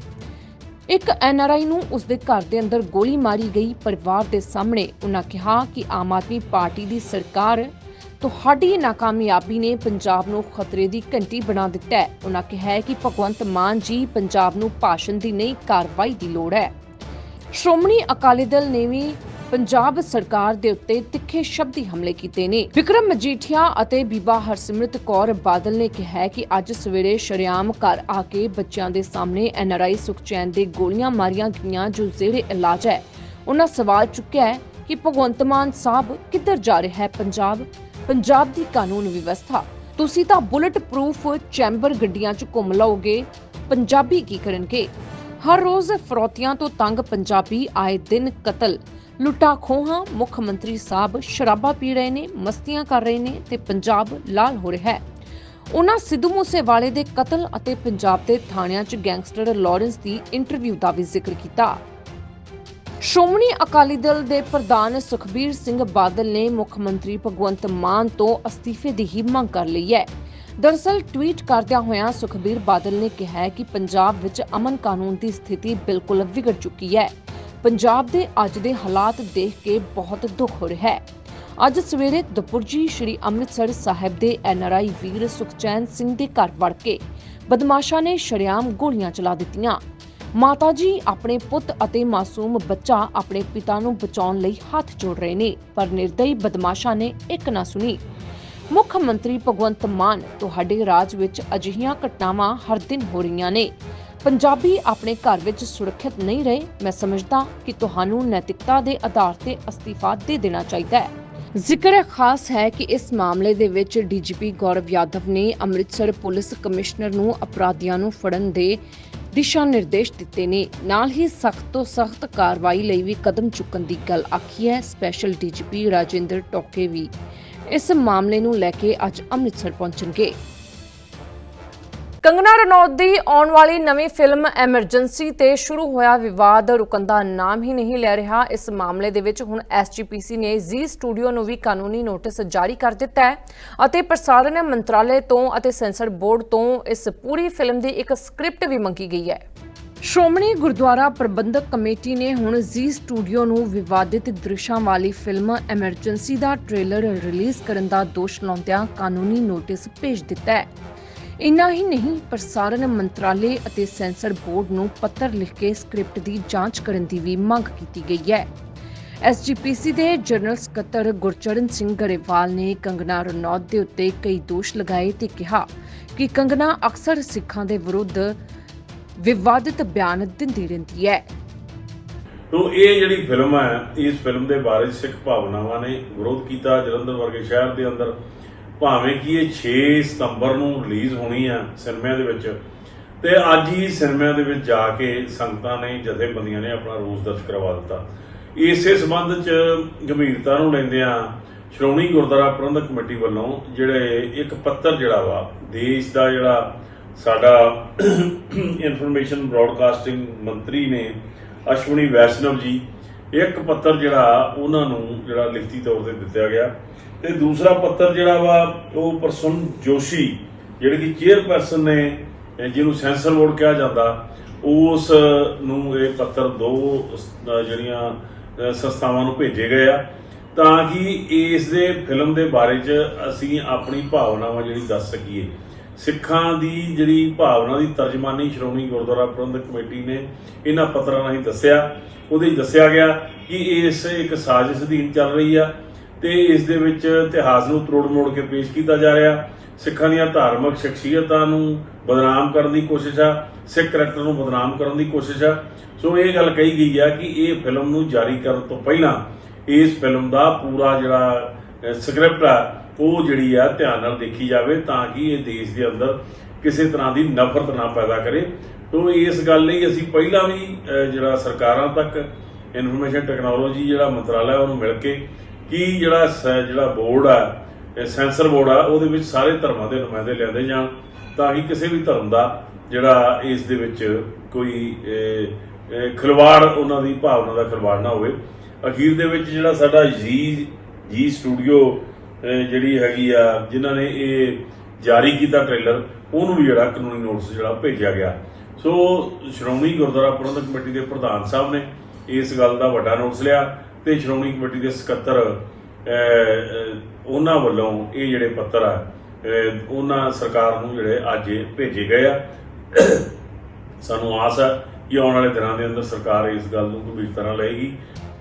ਇੱਕ ਐਨਆਰਆਈ ਨੂੰ ਉਸਦੇ ਘਰ ਦੇ ਅੰਦਰ ਗੋਲੀ ਮਾਰੀ ਗਈ ਪਰਿਵਾਰ ਦੇ ਸਾਹਮਣੇ ਉਹਨਾਂ ਕਿਹਾ ਕਿ ਆਮ ਆਦਮੀ ਪਾਰਟੀ ਦੀ ਸਰਕਾਰ ਤੁਹਾਡੀ ਨਾਕਾਮਯਾਬੀ ਨੇ ਪੰਜਾਬ ਨੂੰ ਖਤਰੇ ਦੀ ਘੰਟੀ ਬਣਾ ਦਿੱਤਾ ਹੈ। ਉਹਨਾਂ ਕਿਹਾ ਹੈ ਕਿ ਭਗਵੰਤ ਮਾਨ ਜੀ ਪੰਜਾਬ ਨੂੰ ਭਾਸ਼ਣ ਦੀ ਨਹੀਂ ਕਾਰਵਾਈ ਦੀ ਲੋੜ ਹੈ। ਸ਼੍ਰੋਮਣੀ ਅਕਾਲੀ ਦਲ ਨੇ ਵੀ ਪੰਜਾਬ ਸਰਕਾਰ ਦੇ ਉੱਤੇ ਤਿੱਖੇ ਸ਼ਬਦੀ ਹਮਲੇ ਕੀਤੇ ਨੇ। ਵਿਕਰਮ ਮਜੀਠੀਆ ਅਤੇ ਬੀਬਾ ਹਰਸਿਮਰਤ ਕੌਰ ਬਾਦਲ ਨੇ ਕਿਹਾ ਕਿ ਅੱਜ ਸਵੇਰੇ ਸ਼ਰਿਆਮ ਘਰ ਆ ਕੇ ਬੱਚਿਆਂ ਦੇ ਸਾਹਮਣੇ ਐਨਆਰਆਈ ਸੁਖਚੈਨ ਦੇ ਗੋਲੀਆਂ ਮਾਰੀਆਂ ਗਈਆਂ, ਜੋ ਜ਼ੇਰੇ ਇਲਾਜ ਹੈ। ਉਹਨਾਂ ਸਵਾਲ ਚੁੱਕਿਆ ਹੈ ਕਿ ਭਗਵੰਤ ਮਾਨ ਸਾਹਿਬ ਕਿੱਧਰ ਜਾ ਰਿਹਾ ਹੈ ਪੰਜਾਬ? ਪੰਜਾਬ ਦੀ ਕਾਨੂੰਨ ਵਿਵਸਥਾ। ਤੁਸੀਂ ਤਾਂ ਬੁਲਟ ਪ੍ਰੂਫ ਚੈਂਬਰ ਗੱਡੀਆਂ 'ਚ ਘੁੰਮ ਲਓਗੇ। ਪੰਜਾਬੀ ਕੀ ਕਰਨਗੇ? ਹਰ ਰੋਜ਼ ਫਰੋਤੀਆਂ ਤੋਂ ਤੰਗ ਪੰਜਾਬੀ ਆਏ ਦਿਨ ਕਤਲ। ਲੁੱਟਾ ਖੋਹਾਂ, ਮੁੱਖ ਮੰਤਰੀ ਸਾਹਿਬ ਸ਼ਰਾਬਾਂ ਪੀ ਰਹੇ ਨੇ, ਮਸਤੀਆਂ ਕਰ ਰਹੇ ਨੇ ਤੇ ਪੰਜਾਬ ਲਾਲ ਹੋ ਰਿਹਾ ਹੈ। ਉਹਨਾਂ ਸਿੱਧੂ ਮੂਸੇਵਾਲੇ ਦੇ ਕਤਲ ਅਤੇ ਪੰਜਾਬ ਦੇ ਥਾਣਿਆਂ 'ਚ ਗੈਂਗਸਟਰ ਲਾਰੈਂਸ ਦੀ ਇੰਟਰਵਿਊ ਦਾ ਵੀ ਜ਼ਿਕਰ ਕੀਤਾ। ਸ਼੍ਰੋਮਣੀ ਅਕਾਲੀ ਦਲ ਦੇ ਪ੍ਰਧਾਨ ਸੁਖਬੀਰ ਸਿੰਘ ਬਾਦਲ ਨੇ ਮੁੱਖ ਮੰਤਰੀ ਭਗਵੰਤ ਮਾਨ ਤੋਂ ਅਸਤੀਫੇ ਦੀ ਹੀ ਮੰਗ ਕਰ ਲਈ ਹੈ। ਦਰਅਸਲ ਟਵੀਟ ਕਰਦਿਆਂ ਹੋਇਆਂ ਸੁਖਬੀਰ ਬਾਦਲ ਨੇ ਕਿਹਾ ਹੈ ਕਿ ਪੰਜਾਬ ਵਿੱਚ ਅਮਨ ਕਾਨੂੰਨ ਦੀ ਸਥਿਤੀ ਬਿਲਕੁਲ ਵਿਗੜ ਚੁੱਕੀ ਹੈ। ਪੰਜਾਬ ਦੇ ਅੱਜ ਦੇ ਹਾਲਾਤ ਦੇਖ ਕੇ ਬਹੁਤ ਦੁੱਖ ਹੋ ਰਿਹਾ ਹੈ। ਅੱਜ ਸਵੇਰੇ ਦਪੁਰਜੀ ਸ਼੍ਰੀ ਅੰਮ੍ਰਿਤਸਰ ਸਾਹਿਬ ਦੇ ਐਨਆਰਆਈ ਵੀਰ ਸੁਖਚੈਨ ਸਿੰਘ ਦੇ ਘਰ ਵੜ ਕੇ ਬਦਮਾਸ਼ਾਂ ਨੇ ਸ਼ਰੇਆਮ ਗੋਲੀਆਂ ਚਲਾ ਦਿੱਤੀਆਂ। ਮਾਤਾ ਜੀ ਆਪਣੇ ਪੁੱਤ ਅਤੇ ਮਾਸੂਮ ਬੱਚਾ ਆਪਣੇ ਪਿਤਾ ਨੂੰ ਬਚਾਉਣ ਲਈ ਹੱਥ ਜੋੜ ਰਹੇ ਨੇ, ਪਰ ਨਿਰਦਈ ਬਦਮਾਸ਼ਾਂ ਨੇ ਇੱਕ ਨਾ ਸੁਣੀ। ਮੁੱਖ ਮੰਤਰੀ ਭਗਵੰਤ ਮਾਨ, ਤੁਹਾਡੇ ਰਾਜ ਵਿੱਚ ਅਜਿਹੀਆਂ ਘਟਨਾਵਾਂ ਹਰ ਦਿਨ ਹੋ ਰਹੀਆਂ ਨੇ। ਪੰਜਾਬੀ ਆਪਣੇ ਘਰ ਵਿੱਚ ਸੁਰੱਖਿਅਤ ਨਹੀਂ ਰਹੇ, ਮੈਂ ਸਮਝਦਾ ਕਿ ਤੁਹਾਨੂੰ ਨੈਤਿਕਤਾ ਦੇ ਆਧਾਰ ਤੇ ਅਸਤੀਫਾ ਦੇ ਦੇਣਾ ਚਾਹੀਦਾ ਹੈ। ਜ਼ਿਕਰ ਖਾਸ ਹੈ ਕਿ ਇਸ ਮਾਮਲੇ ਦੇ ਵਿੱਚ ਡੀਜੀਪੀ ਗੌਰਵ ਯਾਦਵ ਨੇ ਅੰਮ੍ਰਿਤਸਰ ਪੁਲਿਸ ਕਮਿਸ਼ਨਰ ਨੂੰ ਅਪਰਾਧੀਆਂ ਨੂੰ ਫੜਨ ਦੇ ਦਿਸ਼ਾ ਨਿਰਦੇਸ਼ ਦਿੱਤੇ ਨੇ। ਨਾਲ ਹੀ ਸਖਤ ਤੋਂ ਸਖਤ ਕਾਰਵਾਈ ਲਈ ਵੀ ਕਦਮ ਚੁੱਕਣ ਦੀ ਗੱਲ ਆਖੀ ਹੈ, ਸਪੈਸ਼ਲ ਡੀਜੀਪੀ ਰਾਜਿੰਦਰ ਟੋਕੇ ਵੀ ਇਸ ਮਾਮਲੇ ਨੂੰ ਲੈ ਕੇ ਅੱਜ ਅੰਮ੍ਰਿਤਸਰ ਪਹੁੰਚਣਗੇ। ਕੰਗਨਾ ਰਣੌਤ ਦੀ ਆਉਣ ਵਾਲੀ ਨਵੀਂ ਫਿਲਮ ਐਮਰਜੈਂਸੀ ਤੇ ਸ਼ੁਰੂ ਹੋਇਆ ਵਿਵਾਦ, ਰੁਕਣ ਦਾ ਨਾਮ ਹੀ ਨਹੀਂ ਲੈ ਰਿਹਾ। ਇਸ ਮਾਮਲੇ ਦੇ ਵਿੱਚ ਹੁਣ ਐਸਜੀਪੀਸੀ ਨੇ ਜ਼ੀ ਸਟੂਡੀਓ ਨੂੰ ਵੀ ਕਾਨੂੰਨੀ ਨੋਟਿਸ ਜਾਰੀ ਕਰ ਦਿੱਤਾ ਹੈ ਅਤੇ ਪ੍ਰਸਾਰਣ ਮੰਤਰਾਲੇ ਤੋਂ ਅਤੇ ਸੈਂਸਰ ਬੋਰਡ ਤੋਂ ਇਸ ਪੂਰੀ ਫਿਲਮ ਦੀ ਇੱਕ ਸਕ੍ਰਿਪਟ ਵੀ ਮੰਗੀ ਗਈ ਹੈ। ਸ਼੍ਰੋਮਣੀ ਗੁਰਦੁਆਰਾ ਪ੍ਰਬੰਧਕ ਕਮੇਟੀ ਨੇ ਹੁਣ ਜ਼ੀ ਸਟੂਡੀਓ ਨੂੰ ਵਿਵਾਦਿਤ ਦ੍ਰਿਸ਼ਾਂ ਵਾਲੀ ਫਿਲਮ ਐਮਰਜੈਂਸੀ ਦਾ ਟ੍ਰੇਲਰ ਰਿਲੀਜ਼ ਕਰਨ ਦਾ ਦੋਸ਼ ਲਾਉਂਦਿਆਂ ਕਾਨੂੰਨੀ ਨੋਟਿਸ ਭੇਜ ਦਿੱਤਾ ਹੈ। ਇੰਨਾ ਹੀ ਨਹੀਂ ਪ੍ਰਸਾਰਣ ਮੰਤਰਾਲੇ ਅਤੇ ਸੈਂਸਰ ਬੋਰਡ ਨੂੰ ਪੱਤਰ ਲਿਖ ਕੇ ਸਕ੍ਰਿਪਟ ਦੀ ਜਾਂਚ ਕਰਨ ਦੀ ਵੀ ਮੰਗ ਕੀਤੀ ਗਈ ਹੈ। ਐਸਜੀਪੀਸੀ ਦੇ ਜਨਰਲ ਸਕੱਤਰ ਗੁਰਚਰਨ ਸਿੰਘ ਗਰੇਵਾਲ ਨੇ ਕੰਗਨਾ ਰਣੌਤ ਦੇ ਉੱਤੇ ਕਈ ਦੋਸ਼ ਲਗਾਏ ਤੇ ਕਿਹਾ ਕਿ ਕੰਗਨਾ ਅਕਸਰ ਸਿੱਖਾਂ ਦੇ ਵਿਰੁੱਧ ਵਿਵਾਦਿਤ ਬਿਆਨ ਦਿੰਦੀ ਰਹਿੰਦੀ ਹੈ। ਤੋ ਇਹ ਜਿਹੜੀ ਫਿਲਮ ਹੈ, ਇਸ ਫਿਲਮ ਦੇ ਬਾਰੇ ਸਿੱਖ ਭਾਵਨਾਵਾਂ ਨੇ ਵਿਰੋਧ ਕੀਤਾ ਜਲੰਧਰ ਵਰਗੇ ਸ਼ਹਿਰ ਦੇ ਅੰਦਰ। ਭਾਵੇਂ ਕਿ ਇਹ 6 ਸਤੰਬਰ ਨੂੰ ਰਿਲੀਜ਼ ਹੋਣੀ ਆ ਸਿਨੇਮਿਆਂ ਦੇ ਵਿੱਚ, ਤੇ ਅੱਜ ਹੀ ਸਿਨੇਮਿਆਂ ਦੇ ਵਿੱਚ ਜਾ ਕੇ ਸੰਗਤਾਂ ਨੇ, ਜਥੇਬੰਦੀਆਂ ਨੇ ਆਪਣਾ ਰੋਸ ਦਰਜ ਕਰਵਾ ਦਿੱਤਾ। ਇਸੇ ਸਬੰਧ ਚ ਗੰਭੀਰਤਾ ਨੂੰ ਲੈਂਦਿਆਂ ਸ਼੍ਰੋਮਣੀ ਗੁਰਦੁਆਰਾ ਪ੍ਰਬੰਧਕ ਕਮੇਟੀ ਵੱਲੋਂ ਜਿਹੜੇ ਇੱਕ ਪੱਤਰ ਜਿਹੜਾ ਵਾ, ਦੇਸ਼ ਦਾ ਜਿਹੜਾ ਸਾਡਾ ਇਨਫੋਰਮੇਸ਼ਨ ਬ੍ਰਾਡਕਾਸਟਿੰਗ ਮੰਤਰੀ ਨੇ ਅਸ਼ਵਨੀ ਵੈਸ਼ਨਵ ਜੀ, ਇੱਕ ਪੱਤਰ ਜਿਹੜਾ ਉਹਨਾਂ ਨੂੰ ਜਿਹੜਾ ਲਿਖਤੀ ਤੌਰ ਤੇ ਦਿੱਤਾ ਗਿਆ। ਤੇ ਦੂਸਰਾ ਪੱਤਰ ਜਿਹੜਾ ਵਾ, ਉਹ ਪ੍ਰਸੁਨ ਜੋਸ਼ੀ, ਜਿਹੜੇ ਕਿ ਚੇਅਰਪਰਸਨ ਨੇ ਜਿਹਨੂੰ ਸੈਂਸਰ ਬੋਰਡ ਕਿਹਾ ਜਾਂਦਾ, ਉਸ ਨੂੰ ਇਹ ਪੱਤਰ ਦੋ ਜਿਹੜੀਆਂ ਸੰਸਥਾਵਾਂ ਨੂੰ ਭੇਜੇ ਗਏ ਆ। ਤਾਂ ਕਿ ਇਸ ਦੇ ਫਿਲਮ ਦੇ ਬਾਰੇ 'ਚ ਅਸੀਂ ਆਪਣੀ ਭਾਵਨਾਵਾਂ ਜਿਹੜੀ ਦੱਸ ਸਕੀਏ। ਸਿੱਖਾਂ ਦੀ ਜਿਹੜੀ ਭਾਵਨਾ ਦੀ ਤਰਜਮਾਨੀ ਸ਼੍ਰੋਮਣੀ ਗੁਰਦੁਆਰਾ ਪ੍ਰਬੰਧਕ ਕਮੇਟੀ ਨੇ ਇਹਨਾਂ ਪੱਤਰਾਂ ਰਾਹੀਂ ਦੱਸਿਆ। ਉਹਦੇ 'ਚ ਦੱਸਿਆ ਗਿਆ ਕਿ ਇਸ ਇੱਕ ਸਾਜ਼ਿਸ਼ ਅਧੀਨ ਚੱਲ ਰਹੀ ਆ। ਤੇ ਇਸ ਦੇ ਵਿੱਚ ਇਤਿਹਾਸ ਨੂੰ ਤਰੋੜ ਮੋੜ ਕੇ ਪੇਸ਼ ਕੀਤਾ ਜਾ ਰਿਹਾ। ਸਿੱਖਾਂ ਦੀਆਂ ਧਾਰਮਿਕ ਸ਼ਖਸੀਅਤਾਂ ਨੂੰ ਬਦਨਾਮ ਕਰਨ ਦੀ ਕੋਸ਼ਿਸ਼ ਆ। ਸਿੱਖ ਕਰੈਕਟਰ ਨੂੰ ਬਦਨਾਮ ਕਰਨ ਦੀ ਕੋਸ਼ਿਸ਼ ਆ। ਸੋ ਇਹ ਗੱਲ ਕਹੀ ਗਈ ਆ ਕਿ ਇਹ ਫਿਲਮ ਨੂੰ ਜਾਰੀ ਕਰਨ ਤੋਂ ਪਹਿਲਾਂ ਇਸ ਫਿਲਮ ਦਾ ਪੂਰਾ ਜਿਹੜਾ ਸਕ੍ਰਿਪਟ ਆ, ਉਹ ਜਿਹੜੀ ਆ ਧਿਆਨ ਨਾਲ ਦੇਖੀ ਜਾਵੇ ਤਾਂ ਕਿ ਇਹ ਦੇਸ਼ ਦੇ ਅੰਦਰ ਕਿਸੇ ਤਰ੍ਹਾਂ ਦੀ ਨਫ਼ਰਤ ਨਾ ਪੈਦਾ ਕਰੇ। ਤੋਂ ਇਸ ਗੱਲ ਲਈ ਅਸੀਂ ਪਹਿਲਾਂ ਵੀ ਜਿਹੜਾ ਸਰਕਾਰਾਂ ਤੱਕ ਇਨਫੋਰਮੇਸ਼ਨ ਟੈਕਨੋਲੋਜੀ ਜਿਹੜਾ ਮੰਤਰਾਲਾ ਉਹਨੂੰ ਮਿਲ ਕੇ ਕਿ ਜਿਹੜਾ ਸ- ਜਿਹੜਾ ਬੋਰਡ ਆ ਸੈਂਸਰ ਬੋਰਡ ਆ, ਉਹਦੇ ਵਿੱਚ ਸਾਰੇ ਧਰਮਾਂ ਦੇ ਨੁਮਾਇੰਦੇ ਲਿਆਂਦੇ ਜਾਣ, ਤਾਂ ਕਿ ਕਿਸੇ ਵੀ ਧਰਮ ਦਾ ਜਿਹੜਾ ਇਸ ਦੇ ਵਿੱਚ ਕੋਈ ਖਿਲਵਾੜ ਉਹਨਾਂ ਦੀ ਭਾਵਨਾ ਦਾ ਖਿਲਵਾੜ ਨਾ ਹੋਵੇ। ਅਖੀਰ ਦੇ ਵਿੱਚ ਜਿਹੜਾ ਸਾਡਾ ਜੀ ਜੀ ਸਟੂਡੀਓ ਜਿਹੜੀ ਹੈਗੀ ਆ, ਜਿਨ੍ਹਾਂ ਨੇ ਇਹ ਜਾਰੀ ਕੀਤਾ ਟ੍ਰੇਲਰ ਉਹਨੂੰ ਵੀ ਜਿਹੜਾ ਕਾਨੂੰਨੀ ਨੋਟਿਸ ਜਿਹੜਾ ਭੇਜਿਆ ਗਿਆ। ਸੋ ਸ਼੍ਰੋਮਣੀ ਗੁਰਦੁਆਰਾ ਪ੍ਰਬੰਧਕ ਕਮੇਟੀ ਦੇ ਪ੍ਰਧਾਨ ਸਾਹਿਬ ਨੇ ਇਸ ਗੱਲ ਦਾ ਵੱਡਾ ਨੋਟਿਸ ਲਿਆ। ਤੇ ਸ਼੍ਰੋਮਣੀ ਕਮੇਟੀ ਦੇ ਸਕੱਤਰ ਉਹਨਾਂ ਵੱਲੋਂ ਇਹ ਜਿਹੜੇ ਪੱਤਰ ਆ ਉਹਨਾਂ ਸਰਕਾਰ ਨੂੰ ਜਿਹੜੇ ਅੱਜ ਭੇਜੇ ਗਏ ਆ। ਸਾਨੂੰ ਆਸ ਹੈ ਕਿ ਆਉਣ ਵਾਲੇ ਦਿਨਾਂ ਦੇ ਅੰਦਰ ਸਰਕਾਰ ਇਸ ਗੱਲ ਨੂੰ ਗੰਭੀਰਤਾ ਨਾਲ ਲਏਗੀ।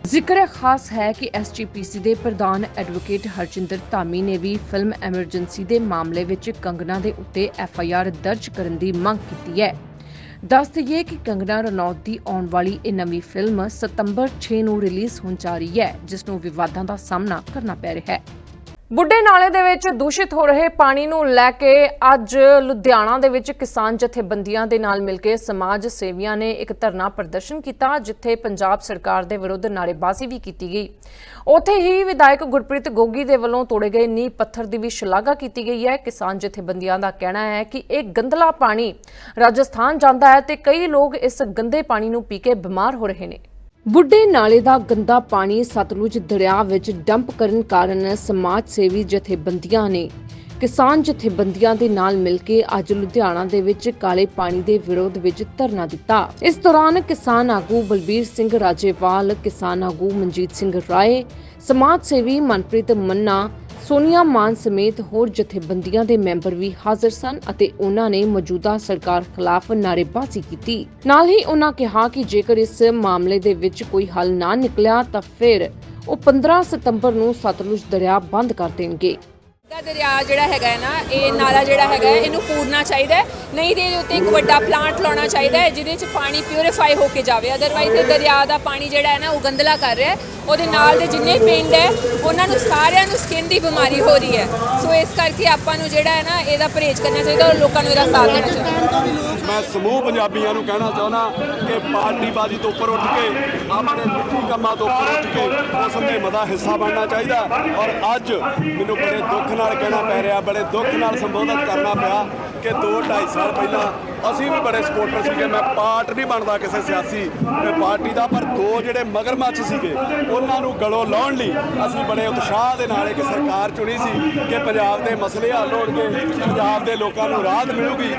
ਜ਼ਿਕਰ ਖਾਸ ਹੈ ਕਿ ਐਸਜੀਪੀਸੀ ਦੇ ਪ੍ਰਧਾਨ ਐਡਵੋਕੇਟ ਹਰਜਿੰਦਰ ਧਾਮੀ ਨੇ ਵੀ ਫਿਲਮ ਐਮਰਜੈਂਸੀ ਦੇ ਮਾਮਲੇ ਵਿੱਚ ਕੰਗਨਾ ਦੇ ਉੱਤੇ ਐਫਆਈਆਰ ਦਰਜ ਕਰਨ ਦੀ ਮੰਗ ਕੀਤੀ ਹੈ। ਦੱਸ ਦਈਏ ਕਿ ਕੰਗਨਾ ਰਣੌਤ ਦੀ ਆਉਣ ਵਾਲੀ ਇਹ ਨਵੀਂ ਫਿਲਮ ਸਤੰਬਰ 6 ਨੂੰ ਰਿਲੀਜ਼ ਹੋਣ ਜਾ ਰਹੀ ਹੈ, ਜਿਸ ਨੂੰ ਵਿਵਾਦਾਂ ਦਾ ਸਾਹਮਣਾ ਕਰਨਾ ਪੈ ਰਿਹਾ ਹੈ। ਬੁੱਢੇ ਨਾਲੇ ਦੇ ਵਿੱਚ ਦੂਸ਼ਿਤ ਹੋ ਰਹੇ ਪਾਣੀ ਨੂੰ ਲੈ ਕੇ ਅੱਜ ਲੁਧਿਆਣਾ ਦੇ ਵਿੱਚ ਕਿਸਾਨ ਜਥੇਬੰਦੀਆਂ ਦੇ ਨਾਲ ਮਿਲ ਕੇ ਸਮਾਜ ਸੇਵੀਆਂ ਨੇ ਇੱਕ ਧਰਨਾ ਪ੍ਰਦਰਸ਼ਨ ਕੀਤਾ, ਜਿੱਥੇ ਪੰਜਾਬ ਸਰਕਾਰ ਦੇ ਵਿਰੁੱਧ ਨਾਅਰੇਬਾਜ਼ੀ ਵੀ ਕੀਤੀ ਗਈ। ਉੱਥੇ ਹੀ ਵਿਧਾਇਕ ਗੁਰਪ੍ਰੀਤ ਗੋਗੀ ਦੇ ਵੱਲੋਂ ਤੋੜੇ ਗਏ ਨੀਂਹ ਪੱਥਰ ਦੀ ਵੀ ਸ਼ਲਾਘਾ ਕੀਤੀ ਗਈ ਹੈ। ਕਿਸਾਨ ਜਥੇਬੰਦੀਆਂ ਦਾ ਕਹਿਣਾ ਹੈ ਕਿ ਇਹ ਗੰਦਲਾ ਪਾਣੀ ਰਾਜਸਥਾਨ ਜਾਂਦਾ ਹੈ ਤੇ ਕਈ ਲੋਕ ਇਸ ਗੰਦੇ ਪਾਣੀ ਨੂੰ ਪੀ ਕੇ ਬਿਮਾਰ ਹੋ ਰਹੇ ਨੇ। ਬੁੱਢੇ ਨਾਲੇ ਦਾ ਗੰਦਾ ਪਾਣੀ ਸਤਲੁਜ ਦਰਿਆ ਵਿੱਚ ਡੰਪ ਕਰਨ ਕਾਰਨ ਸਮਾਜ ਸੇਵੀ ਜਥੇਬੰਦੀਆਂ ਨੇ ਕਿਸਾਨ ਜਥੇਬੰਦੀਆਂ ਦੇ ਨਾਲ ਮਿਲ ਕੇ ਅੱਜ ਲੁਧਿਆਣਾ ਦੇ ਵਿੱਚ ਕਾਲੇ ਪਾਣੀ ਦੇ ਵਿਰੋਧ ਵਿੱਚ ਧਰਨਾ ਦਿੱਤਾ। ਇਸ ਦੌਰਾਨ ਕਿਸਾਨ ਆਗੂ ਬਲਬੀਰ ਸਿੰਘ ਰਾਜੇਵਾਲ, ਕਿਸਾਨ ਆਗੂ ਮਨਜੀਤ ਸਿੰਘ ਰਾਏ, ਸਮਾਜ ਸੇਵੀ ਮਨਪ੍ਰੀਤ ਮੰਨਾ ਸੋਨੀਆ ਮਾਨ ਸਮੇਤ ਹੋਰ ਜਥੇਬੰਦੀਆਂ ਦੇ ਮੈਂਬਰ ਵੀ ਹਾਜ਼ਰ ਸਨ ਅਤੇ ਉਹਨਾਂ ਨੇ ਮੌਜੂਦਾ ਸਰਕਾਰ ਖਿਲਾਫ ਨਾਅਰੇਬਾਜ਼ੀ ਕੀਤੀ। ਨਾਲ ਹੀ ਉਹਨਾਂ ਕਿਹਾ ਕਿ ਜੇਕਰ ਇਸ ਮਾਮਲੇ ਦੇ ਵਿੱਚ ਕੋਈ ਹੱਲ ਨਾ ਨਿਕਲਿਆ ਤਾਂ ਫਿਰ ਉਹ 15 ਸਤੰਬਰ ਨੂੰ ਸਤਲੁਜ ਦਰਿਆ ਬੰਦ ਕਰ ਦੇਣਗੇ। ਦਾ ਦਰਿਆ ਜਿਹੜਾ ਹੈਗਾ ਹੈ ਨਾ, ਇਹ ਨਾਲਾ ਜਿਹੜਾ ਹੈਗਾ ਇਹਨੂੰ ਪੂਰਨਾ ਚਾਹੀਦਾ ਨਹੀਂ ਤੇ ਇਹਦੇ ਉੱਤੇ ਇੱਕ ਵੱਡਾ ਪਲਾਂਟ ਲਾਉਣਾ ਚਾਹੀਦਾ ਹੈ, ਜਿਹਦੇ 'ਚ ਪਾਣੀ ਪਿਊਰੀਫਾਈ ਹੋ ਕੇ ਜਾਵੇ। ਅਦਰਵਾਈਜ਼ ਤੇ ਦਰਿਆ ਦਾ ਪਾਣੀ ਜਿਹੜਾ ਹੈ ਨਾ, ਉਹ ਗੰਦਲਾ ਕਰ ਰਿਹਾ ਹੈ। ਉਹਦੇ ਨਾਲ ਦੇ ਜਿੰਨੇ ਪਿੰਡ ਹੈ, ਉਹਨਾਂ ਨੂੰ ਸਾਰਿਆਂ ਨੂੰ ਸਕਿਨ ਦੀ ਬਿਮਾਰੀ ਹੋ ਰਹੀ ਹੈ। ਸੋ ਇਸ ਕਰਕੇ ਆਪਾਂ ਨੂੰ ਜਿਹੜਾ ਹੈ ਨਾ, ਇਹਦਾ ਪਰਹੇਜ਼ ਕਰਨਾ ਚਾਹੀਦਾ ਔਰ ਲੋਕਾਂ ਨੂੰ ਇਹਦਾ ਸਾਥ ਦੇਣਾ ਚਾਹੀਦਾ। ਮੈਂ ਸਮੂਹ ਪੰਜਾਬੀਆਂ ਨੂੰ ਕਹਿਣਾ ਚਾਹੁੰਦਾ ਕਿ ਪਾਰਟੀਬਾਜ਼ੀ ਤੋਂ ਉੱਪਰ ਉੱਠ ਕੇ, ਆਪਣੇ ਨਿੱਜੀ ਕੰਮਾਂ ਤੋਂ ਉੱਪਰ ਉੱਠ ਕੇ ਉਸ ਮੁਹਿੰਮ ਦਾ ਹਿੱਸਾ ਬਣਨਾ ਚਾਹੀਦਾ। ਔਰ ਅੱਜ ਮੈਨੂੰ ਬੜੇ ਦੁੱਖ ਨਾਲ ਕਹਿਣਾ ਪੈ ਰਿਹਾ, ਬੜੇ ਦੁੱਖ ਨਾਲ ਸੰਬੋਧਨ ਕਰਨਾ ਪਿਆ ਕਿ 2 2.5 ਸਾਲ ਪਹਿਲਾਂ ਅਸੀਂ ਵੀ ਬੜੇ ਸਪੋਰਟਰ ਸੀਗੇ ਮੈਂ ਪਾਰਟ ਨਹੀਂ ਬਣਦਾ ਕਿਸੇ ਸਿਆਸੀ ਪਾਰਟੀ ਦਾ ਪਰ ਦੋ ਜਿਹੜੇ ਮਗਰਮੱਛ ਸੀਗੇ ਉਹਨਾਂ ਨੂੰ ਗਲੋਂ ਲਾਉਣ ਲਈ ਅਸੀਂ ਬੜੇ ਉਤਸ਼ਾਹ ਦੇ ਨਾਲ ਇੱਕ ਸਰਕਾਰ ਚੁਣੀ ਸੀ ਕਿ ਪੰਜਾਬ ਦੇ ਮਸਲੇ ਹੱਲ ਹੋਣਗੇ ਪੰਜਾਬ ਦੇ ਲੋਕਾਂ ਨੂੰ ਰਾਹਤ ਮਿਲੂਗੀ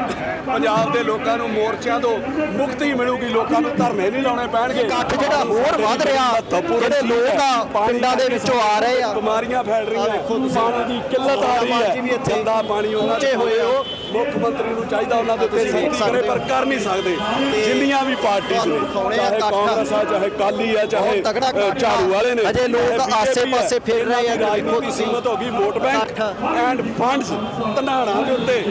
ਪੰਜਾਬ ਦੇ ਲੋਕਾਂ ਨੂੰ ਮੋਰਚਿਆਂ ਤੋਂ ਮੁਕਤੀ ਮਿਲੂਗੀ ਲੋਕਾਂ ਨੂੰ ਧਰਨੇ ਨਹੀਂ ਲਾਉਣੇ ਪੈਣਗੇ ਇਕੱਠ ਜਿਹੜਾ ਹੋਰ ਵੱਧ ਰਿਹਾ, ਜਿਹੜੇ ਲੋਕ ਆ, ਪਿੰਡਾਂ ਦੇ ਵਿੱਚੋਂ ਆ ਰਹੇ ਆ। ਬਿਮਾਰੀਆਂ ਫੈਲ ਰਹੀਆਂ ਦੇਖੋ ਤੁਸੀਂ, ਪਾਣੀ ਦੀ ਕਿੱਲਤ ਆ ਰਹੀ ਹੈ ਗੰਦਾ ਪਾਣੀ ਉਹਨਾਂ ਪਹੁੰਚੇ ਹੋਏ ਹੋ। ਮੁੱਖ ਮੰਤਰੀ ਨੂੰ ਚਾਹੀਦਾ ਉਹਨਾਂ ਦੇ ਉੱਤੇ ਸਖਤੀ ਕਰੇ ਪਰ। ਕਰ ਨਹੀਂ ਸਕਦੇ ਜਿੰਨੀਆਂ ਵੀ ਪਾਰਟੀ ਤੁਹਾਨੂੰ ਨੇ ਚਾਹੇ। ਕਾਂਗਰਸ ਆ ਚਾਹੇ ਕਾਲੀ ਆ ਚਾਹੇ। ਝਾੜੂ ਵਾਲੇ ਨੇ ਅਜੇ ਲੋਕ ਆਸੇ-ਪਾਸੇ। ਫਿਰ ਰਹੇ ਆ, ਦੇਖੋ ਤੁਸੀਂ। ਸੀਮਤ ਹੋ ਗਈ ਵੋਟ ਬੈਂਕ। ਐਂਡ ਫੰਡਸ ਧਨਾੜਾਂ ਦੇ ਉੱਤੇ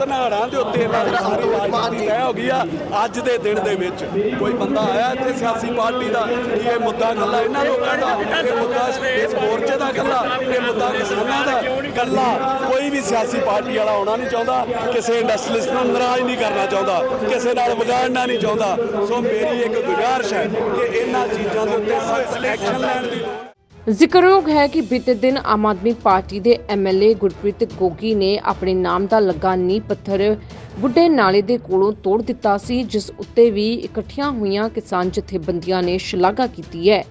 ਧਨਾੜਾਂ ਦੇ ਉੱਤੇ ਇਹਨਾਂ ਦੀ ਸਾਰੀ ਰਾਜਨੀਤੀ ਤੈਅ ਹੋ ਗਈ ਆ ਅੱਜ ਦੇ ਦਿਨ ਦੇ ਵਿੱਚ ਕੋਈ ਬੰਦਾ ਆਇਆ ਇੱਥੇ ਸਿਆਸੀ ਪਾਰਟੀ ਦਾ ਕਿ ਇਹ ਮੁੱਦਾ ਗੱਲਾਂ ਇਹਨਾਂ ਲੋਕਾਂ ਦਾ ਇਹ ਮੁੱਦਾ ਇਸ- ਇਸ ਮੋਰਚੇ ਦਾ ਗੱਲਾਂ ਇਹ ਮੁੱਦਾ ਕਿਸਾਨਾਂ ਦਾ ਗੱਲਾਂ ਕੋਈ ਵੀ ਸਿਆਸੀ ਪਾਰਟੀ ਵਾਲਾ ਆਉਣਾ ਨਹੀਂ ਚਾਹੁੰਦਾ ਕਿਸੇ ਇੰਡਸਟਰੀਲਿਸਟ ਨੂੰ ਨਾਰਾਜ਼ ਨਹੀਂ ਕਰਨਾ ਚਾਹੁੰਦਾ, ਕਿਸੇ ਨਾਲ ਵਿਗਾੜਨਾ ਨਹੀਂ ਚਾਹੁੰਦਾ। ਸੋ ਮੇਰੀ ਇੱਕ ਗੁਜ਼ਾਰਿਸ਼ ਹੈ ਕਿ ਇਹਨਾਂ ਚੀਜ਼ਾਂ ਦੇ ਉੱਤੇ ਸਖਤ ਐਕਸ਼ਨ ਲੈਣ ਦੀ ਲੋੜ ਜ਼ਿਕਰਯੋਗ ਹੈ ਕਿ ਬੀਤੇ ਦਿਨ ਆਮ ਆਦਮੀ ਪਾਰਟੀ ਦੇ ਐਮਐਲਏ ਗੁਰਪ੍ਰੀਤ ਗੋਗੀ ਨੇ ਆਪਣੇ ਨਾਮ ਦਾ ਲੱਗਾ ਨੀਂਹ ਪੱਥਰ ਬੁੱਢੇ ਨਾਲੇ ਦੇ ਕੋਲੋਂ ਤੋੜ ਦਿੱਤਾ ਸੀ, ਜਿਸ ਉੱਤੇ ਵੀ ਇਕੱਠੀਆਂ ਹੋਈਆਂ ਕਿਸਾਨ ਜਥੇਬੰਦੀਆਂ ਨੇ ਸ਼ਲਾਘਾ ਕੀਤੀ ਹੈ।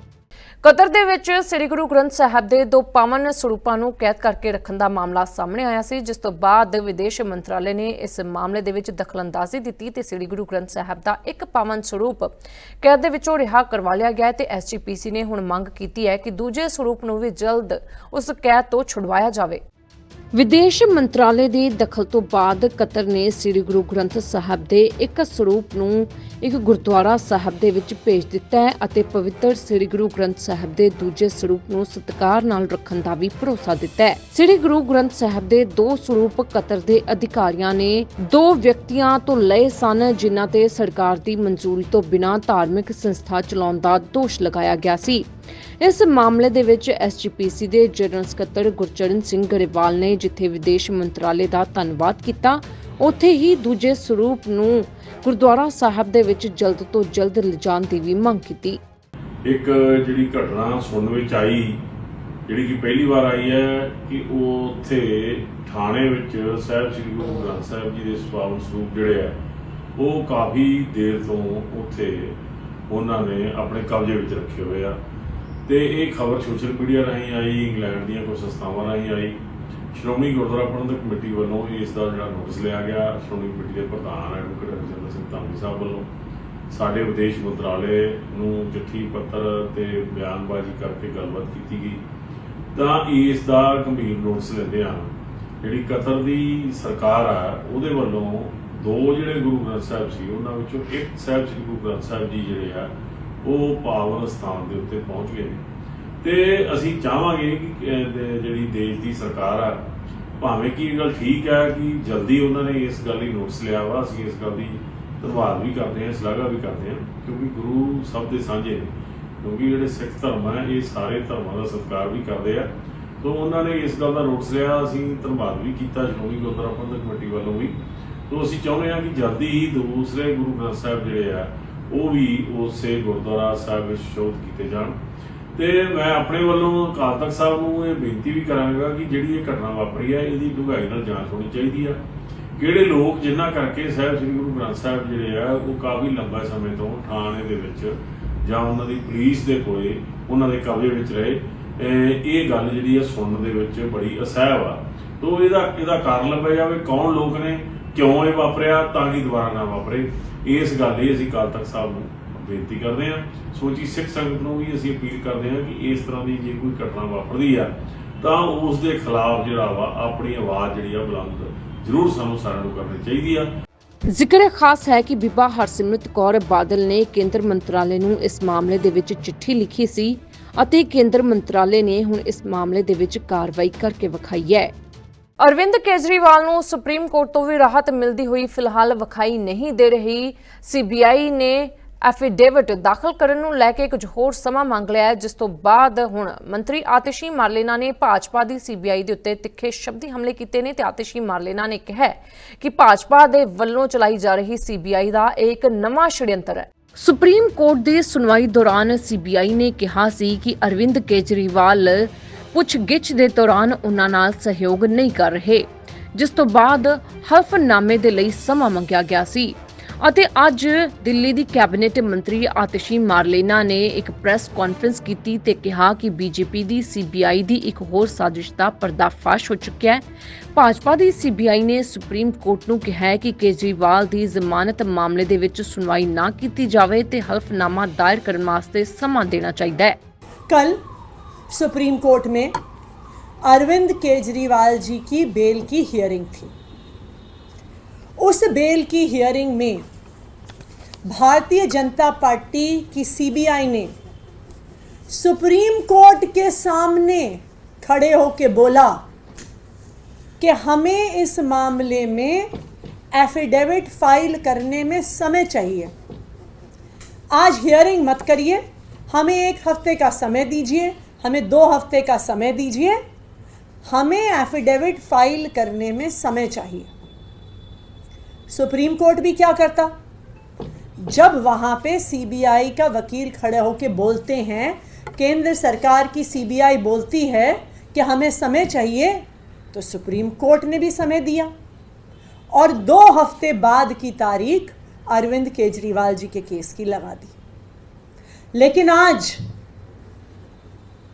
ਕਤਰ ਦੇ ਵਿੱਚ ਸ੍ਰੀ ਗੁਰੂ ਗ੍ਰੰਥ ਸਾਹਿਬ ਦੇ ਦੋ ਪਾਵਨ ਸਰੂਪਾਂ ਨੂੰ ਕੈਦ ਕਰਕੇ ਰੱਖਣ ਦਾ ਮਾਮਲਾ ਸਾਹਮਣੇ ਆਇਆ ਸੀ, ਜਿਸ ਤੋਂ ਬਾਅਦ ਵਿਦੇਸ਼ ਮੰਤਰਾਲੇ ਨੇ ਇਸ ਮਾਮਲੇ ਦੇ ਵਿੱਚ ਦਖਲਅੰਦਾਜ਼ੀ ਦਿੱਤੀ ਤੇ ਸ੍ਰੀ ਗੁਰੂ ਗ੍ਰੰਥ ਸਾਹਿਬ ਦਾ ਇੱਕ ਪਾਵਨ ਸਰੂਪ ਕੈਦ ਦੇ ਵਿੱਚੋਂ ਰਿਹਾ ਕਰਵਾ ਲਿਆ ਗਿਆ ਹੈ ਤੇ ਐਸਜੀਪੀਸੀ ਨੇ ਹੁਣ ਮੰਗ ਕੀਤੀ ਹੈ ਕਿ ਦੂਜੇ ਸਰੂਪ ਨੂੰ ਵੀ ਜਲਦ ਉਸ ਕੈਦ ਤੋਂ ਛੁਡਵਾਇਆ ਜਾਵੇ। ਵਿਦੇਸ਼ ਮੰਤਰਾਲੇ ਦੇ ਦਖਲ ਤੋਂ ਬਾਅਦ ਕਤਰ ਨੇ ਸ੍ਰੀ ਗੁਰੂ ਗ੍ਰੰਥ ਸਾਹਿਬ ਦੇ ਇੱਕ ਸਰੂਪ ਨੂੰ ਇੱਕ ਗੁਰਦੁਆਰਾ ਸਾਹਿਬ ਦੇ ਵਿੱਚ ਭੇਜ ਦਿੱਤਾ ਹੈ ਅਤੇ ਪਵਿੱਤਰ ਸ੍ਰੀ ਗੁਰੂ ਗ੍ਰੰਥ ਸਾਹਿਬ ਦੇ ਦੂਜੇ ਸਰੂਪ ਨੂੰ ਸਤਿਕਾਰ ਨਾਲ ਰੱਖਣ ਦਾ ਵੀ ਭਰੋਸਾ ਦਿੱਤਾ ਹੈ। ਸ੍ਰੀ ਗੁਰੂ ਗ੍ਰੰਥ ਸਾਹਿਬ ਦੇ ਦੋ ਸਰੂਪ ਕਤਰ ਦੇ ਅਧਿਕਾਰੀਆਂ ਨੇ ਦੋ ਵਿਅਕਤੀਆਂ ਤੋਂ ਲਏ ਸਨ, ਜਿਨ੍ਹਾਂ ਤੇ ਸਰਕਾਰ ਦੀ ਮਨਜ਼ੂਰੀ ਤੋਂ ਬਿਨਾਂ ਧਾਰਮਿਕ ਸੰਸਥਾ ਚਲਾਉਣ ਦਾ ਦੋਸ਼ ਲਗਾਇਆ ਗਿਆ ਸੀ। ਇਸ ਮਾਮਲੇ ਦੇ ਵਿੱਚ ਐਸਜੀਪੀਸੀ ਦੇ ਜਨਰਲ ਸਕੱਤਰ ਗੁਰਚਰਨ ਸਿੰਘ ਗਰੇਵਾਲ ਨੇ ਜਿੱਥੇ ਵਿਦੇਸ਼ ਮੰਤਰਾਲੇ ਦਾ ਧੰਨਵਾਦ ਕੀਤਾ ਉੱਥੇ ਹੀ ਦੂਜੇ ਸਰੂਪ ਨੂੰ ਗੁਰਦੁਆਰਾ ਸਾਹਿਬ ਦੇ ਵਿੱਚ ਜਲਦ ਤੋਂ ਜਲਦ ਲਿਜਾਣ ਦੀ ਵੀ ਮੰਗ ਕੀਤੀ। ਇੱਕ ਜਿਹੜੀ ਘਟਨਾ ਸੁਣਨ ਵਿੱਚ ਆਈ, ਜਿਹੜੀ ਕਿ ਪਹਿਲੀ ਵਾਰ ਆਈ ਹੈ ਕਿ ਉਹ ਉੱਥੇ ਥਾਣੇ ਵਿੱਚ ਸਾਹਿਬ ਸ੍ਰੀ ਗੁਰੂ ਗ੍ਰੰਥ ਸਾਹਿਬ ਜੀ ਦੇ ਸਪਾਵਨ ਸਰੂਪ ਜਿਹੜੇ ਆ, ਉਹ ਕਾਫੀ ਦੇਰ ਤੋਂ ਉੱਥੇ ਉਹਨਾਂ ਨੇ ਆਪਣੇ ਕਬਜ਼ੇ ਵਿੱਚ ਰੱਖੇ ਹੋਏ ਆ। ਤੇ ਇਹ ਖਬਰ ਸੋਸ਼ਲ ਮੀਡੀਆ ਰਾਹੀਂ ਆਈ, ਇੰਗਲੈਂਡ ਦੀਆਂ ਕੁਝ ਸੰਸਥਾਵਾਂ ਰਾਹੀਂ ਆਈ। ਸ਼੍ਰੋਮਣੀ ਗੁਰਦੁਆਰਾ ਪ੍ਰਬੰਧਕ ਕਮੇਟੀ ਵੱਲੋਂ ਇਸ ਦਾ ਜਿਹੜਾ ਨੋਟਿਸ ਲਿਆ ਗਿਆ, ਸ਼੍ਰੋਮਣੀ ਕਮੇਟੀ ਦੇ ਪ੍ਰਧਾਨ ਐਡਵੋਕੇਟ ਰਜਿੰਦਰ ਸਿੰਘ ਧਾਮੀ ਸਾਹਿਬ ਵੱਲੋਂ। ਸਾਡੇ ਵਿਦੇਸ਼ ਮੰਤਰਾਲੇ ਨੂੰ ਚਿੱਠੀ ਪੱਤਰ ਤੇ ਬਿਆਨਬਾਜ਼ੀ ਕਰਕੇ ਗੱਲਬਾਤ ਕੀਤੀ ਗਈ। ਤਾਂ ਇਸ ਦਾ ਗੰਭੀਰ ਨੋਟਿਸ ਲੈਂਦੇ ਆ ਜਿਹੜੀ ਕਤਰ ਦੀ ਸਰਕਾਰ ਆ, ਉਹਦੇ ਵੱਲੋਂ ਦੋ ਜਿਹੜੇ ਗੁਰੂ ਗ੍ਰੰਥ ਸਾਹਿਬ ਸੀ, ਉਹਨਾਂ ਵਿੱਚੋਂ ਇੱਕ ਸਾਹਿਬ ਸ੍ਰੀ ਗੁਰੂ ਗ੍ਰੰਥ ਸਾਹਿਬ ਜੀ ਜਿਹੜੇ ਆ, ਉਹ ਪਾਵਨ ਸਥਾਨ ਦੇ ਉੱਤੇ ਪਹੁੰਚ ਗਏ ਨੇ। ਤੇ ਅਸੀਂ ਚਾਹਾਂਗੇ ਕਿ ਜਿਹੜੀ ਦੇਸ਼ ਦੀ ਸਰਕਾਰ ਆ, ਭਾਵੇਂ ਕਿ ਇਹ ਗੱਲ ਠੀਕ ਹੈ ਕਿ ਜਲਦੀ ਉਹਨਾਂ ਨੇ ਇਸ ਗੱਲ ਦੀ ਨੋਟਿਸ ਲਿਆ ਵਾ, ਅਸੀਂ ਇਸ ਗੱਲ ਦੀ ਧੰਨਵਾਦ ਵੀ ਕਰਦੇ ਹਾਂ ਸ਼ਲਾਘਾ ਵੀ ਕਰਦੇ ਹਾਂ, ਕਿਉਂਕਿ ਗੁਰੂ ਸਭ ਦੇ ਸਾਂਝੇ ਨੇ, ਕਿਉਂਕਿ ਜਿਹੜੇ ਸਿੱਖ ਧਰਮ ਹੈ ਇਹ ਸਾਰੇ ਧਰਮਾਂ ਦਾ ਸਤਿਕਾਰ ਵੀ ਕਰਦੇ ਆ। ਤੋਂ ਉਹਨਾਂ ਨੇ ਇਸ ਗੱਲ ਦਾ ਨੋਟਿਸ ਲਿਆ, ਅਸੀਂ ਧੰਨਵਾਦ ਵੀ ਕੀਤਾ, ਸ਼੍ਰੋਮਣੀ ਗੁਰਦੁਆਰਾ ਪ੍ਰਬੰਧਕ ਕਮੇਟੀ ਵੱਲੋਂ ਵੀ। ਤੋਂ ਅਸੀਂ ਚਾਹੁੰਦੇ ਹਾਂ ਕਿ ਜਲਦੀ ਹੀ ਦੂਸਰੇ ਗੁਰੂ ਗ੍ਰੰਥ ਸਾਹਿਬ ਜਿਹੜੇ ਆ, ਉਹ ਵੀ ਉਸੇ ਗੁਰਦੁਆਰਾ ਸਾਹਿਬ ਵਿੱਚ ਸ਼ੋਧ ਕੀਤੇ ਜਾਣ। ਤੇ ਮੈਂ ਆਪਣੇ ਵੱਲੋਂ ਅਕਾਲ ਤਖਤ ਸਾਹਿਬ ਨੂੰ ਇਹ ਬੇਨਤੀ ਵੀ ਕਰਾਂਗਾ ਕਿ ਜਿਹੜੀ ਇਹ ਘਟਨਾ ਵਾਪਰੀ ਹੈ ਇਹਦੀ ਡੂੰਘਾਈ ਨਾਲ ਜਾਂਚ ਹੋਣੀ ਚਾਹੀਦੀ ਆ। ਕਿਹੜੇ ਲੋਕ ਜਿਨ੍ਹਾਂ ਕਰਕੇ ਸਾਹਿਬ ਸ੍ਰੀ ਗੁਰੂ ਗ੍ਰੰਥ ਸਾਹਿਬ ਜਿਹੜੇ ਆ, ਉਹ ਕਾਫੀ ਲੰਬਾ ਸਮੇਂ ਤੋਂ ਥਾਣੇ ਦੇ ਵਿੱਚ ਜਾਂ ਉਹਨਾਂ ਦੀ ਪੁਲਿਸ ਦੇ ਕੋਲੇ, ਉਹਨਾਂ ਦੇ ਕਬਜ਼ੇ ਵਿੱਚ ਰਹੇ। ਇਹ ਗੱਲ ਜਿਹੜੀ ਆ ਸੁਣਨ ਦੇ ਵਿੱਚ ਬੜੀ ਅਸਹਿਬ ਆ ਤੋਂ ਇਹਦਾ ਇਹਦਾ ਕਾਰਨ ਲੱਭਿਆ ਜਾਵੇ, ਕੌਣ ਲੋਕ ਨੇ, ਕਿਉਂ ਇਹ ਵਾਪਰਿਆ, ਤਾਂ ਕਿ ਦੁਬਾਰਾ ਨਾ ਵਾਪਰੇ। ਇਸ ਗੱਲ ਲਈ ਅਸੀਂ ਅਕਾਲ ਤਖਤ ਸਾਹਿਬ ਨੂੰ ਬੇਨਤੀ ਕਰਦੇ ਹਾਂ। ਸੋਚੀ ਸਿੱਖ ਸੰਗਤ ਨੂੰ ਵੀ ਅਸੀਂ ਅਪੀਲ ਕਰਦੇ ਹਾਂ ਕਿ ਇਸ ਤਰ੍ਹਾਂ ਦੀ ਜੇ ਕੋਈ ਘਟਨਾ ਵਾਪਰਦੀ ਆ, ਤਾਂ ਉਸ ਦੇ ਖਿਲਾਫ ਜਿਹੜਾ ਵਾ, ਆਪਣੀ ਆਵਾਜ਼ ਜਿਹੜੀ ਆ ਬੁਲੰਦ ਜ਼ਰੂਰ ਸਾਨੂੰ ਸਾਰਿਆਂ ਨੂੰ ਕਰਨੀ ਚਾਹੀਦੀ ਆ। ਜ਼ਿਕਰ ਖਾਸ ਹੈ ਕਿ ਬੀਬਾ ਹਰਸਿਮਰਤ ਕੌਰ ਬਾਦਲ ਨੇ ਕੇਂਦਰ ਮੰਤਰਾਲੇ ਨੂੰ ਇਸ ਮਾਮਲੇ ਦੇ ਵਿੱਚ ਚਿੱਠੀ ਲਿਖੀ ਸੀ ਅਤੇ ਕੇਂਦਰ ਮੰਤਰਾਲੇ ਨੇ ਹੁਣ ਇਸ ਮਾਮਲੇ ਦੇ ਵਿੱਚ ਕਾਰਵਾਈ ਕਰਕੇ ਵਿਖਾਈ ਹੈ। ਅਰਵਿੰਦ ਕੇਜਰੀਵਾਲ ਨੂੰ ਸੁਪਰੀਮ ਕੋਰਟ ਤੋਂ ਵੀ ਰਾਹਤ ਮਿਲਦੀ ਹੋਈ ਫਿਲਹਾਲ ਵਿਖਾਈ ਨਹੀਂ ਦੇ ਰਹੀ। ਸੀਬੀਆਈ ਨੇ ਐਫੀਡੇਵਿਟ ਦਾਖਲ ਕਰਨ ਨੂੰ ਲੈ ਕੇ ਕੁਝ ਹੋਰ ਸਮਾਂ ਮੰਗ ਲਿਆ ਹੈ, ਜਿਸ ਤੋਂ ਬਾਅਦ ਹੁਣ ਮੰਤਰੀ ਆਤਿਸ਼ੀ ਮਾਰਲੇਨਾ ਨੇ ਭਾਜਪਾ ਦੀ ਸੀਬੀਆਈ ਦੇ ਉੱਤੇ ਤਿੱਖੇ ਸ਼ਬਦੀ ਹਮਲੇ ਕੀਤੇ ਨੇ ਤੇ ਆਤਿਸ਼ੀ ਮਾਰਲੇਨਾ ਨੇ ਕਿਹਾ ਹੈ ਕਿ ਭਾਜਪਾ ਦੇ ਵੱਲੋਂ ਚਲਾਈ ਜਾ ਰਹੀ ਸੀਬੀਆਈ ਦਾ ਇਹ ਇੱਕ ਨਵਾਂ ਛੜਯੰਤਰ ਹੈ। ਸੁਪਰੀਮ ਕੋਰਟ ਦੀ ਸੁਣਵਾਈ ਦੌਰਾਨ ਸੀਬੀਆਈ ਨੇ ਕਿਹਾ ਸੀ ਕਿ ਅਰਵਿੰਦ ਕੇਜਰੀਵਾਲ ਪੁੱਛਗਿੱਛ ਦੇ ਦੌਰਾਨ ਉਹਨਾਂ ਨਾਲ ਸਹਿਯੋਗ ਨਹੀਂ ਕਰ ਰਹੇ, ਜਿਸ ਤੋਂ ਬਾਅਦ ਹਲਫਨਾਮੇ ਦੇ ਲਈ ਸਮਾਂ ਮੰਗਿਆ ਗਿਆ ਸੀ। ਅਤੇ ਅੱਜ ਦਿੱਲੀ ਦੀ ਕੈਬਨਿਟ ਮੰਤਰੀ ਆਤਿਸ਼ੀ ਮਾਰਲੇਨਾ ਨੇ ਇੱਕ ਪ੍ਰੈਸ ਕਾਨਫਰੰਸ ਕੀਤੀ ਤੇ ਕਿਹਾ ਕਿ ਬੀਜੇਪੀ ਦੀ ਸੀਬੀਆਈ ਦੀ ਇੱਕ ਹੋਰ ਸਾਜ਼ਿਸ਼ ਦਾ ਪਰਦਾਫਾਸ਼ ਹੋ ਚੁੱਕਿਆ ਹੈ ਭਾਜਪਾ ਦੀ ਸੀਬੀਆਈ ਨੇ ਸੁਪਰੀਮ ਕੋਰਟ ਨੂੰ ਕਿਹਾ ਹੈ ਕਿ ਕੇਜਰੀਵਾਲ ਦੀ ਜ਼ਮਾਨਤ ਮਾਮਲੇ ਦੇ ਵਿੱਚ ਸੁਣਵਾਈ ਨਾ ਕੀਤੀ ਜਾਵੇ ਤੇ ਹਲਫਨਾਮਾ ਦਾਇਰ ਕਰਨ ਵਾਸਤੇ ਸਮਾਂ ਦੇਣਾ ਚਾਹੀਦਾ ਹੈ कल सुप्रीम कोर्ट में अरविंद केजरीवाल जी की बेल की हियरिंग थी उस बेल की हियरिंग में भारतीय जनता पार्टी की सीबीआई ने सुप्रीम कोर्ट के सामने खड़े होकर बोला कि हमें इस मामले में एफिडेविट फ़ाइल करने में समय चाहिए। आज हियरिंग मत करिए। हमें एक हफ़्ते का समय दीजिए। हमें दो हफ़्ते का समय दीजिए। हमें एफिडेविट फ़ाइल करने में समय चाहिए। सुप्रीम कोर्ट भी क्या करता? जब वहाँ पे सीबीआई का वकील खड़े होकर बोलते हैं, केंद्र सरकार की सीबीआई बोलती है कि हमें समय चाहिए तो सुप्रीम कोर्ट ने भी समय दिया। और दो हफ़्ते बाद की तारीख अरविंद केजरीवाल जी के केस की लगा दी। लेकिन आज,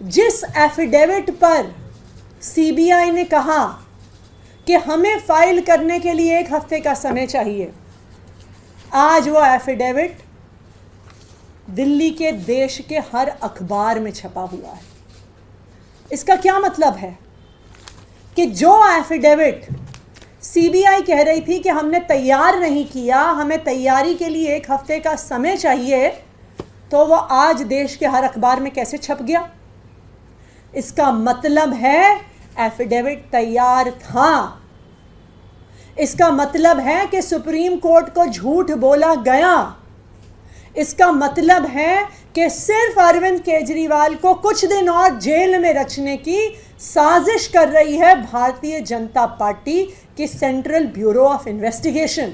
जिस एफिडेविट पर सीबीआई ने कहा कि हमें फ़ाइल करने के लिए एक हफ़्ते का समय चाहिए। आज वो एफिडेविट दिल्ली के देश के हर अखबार में छपा हुआ है। इसका क्या मतलब है? कि जो एफिडेविट सीबीआई कह रही थी कि हमने तैयार नहीं किया, हमें तैयारी के लिए एक हफ़्ते का समय चाहिए तो वो आज देश के हर अखबार में कैसे छप गया? इसका मतलब है एफिडेविट तैयार था। इसका मतलब है कि सुप्रीम कोर्ट को झूठ बोला गया। इसका मतलब है कि सिर्फ़ अरविंद केजरीवाल को कुछ दिन और जेल में रचने की साजिश कर रही है भारतीय जनता पार्टी की सेंट्रल ब्यूरो ऑफ़ इन्वेस्टिगेशन।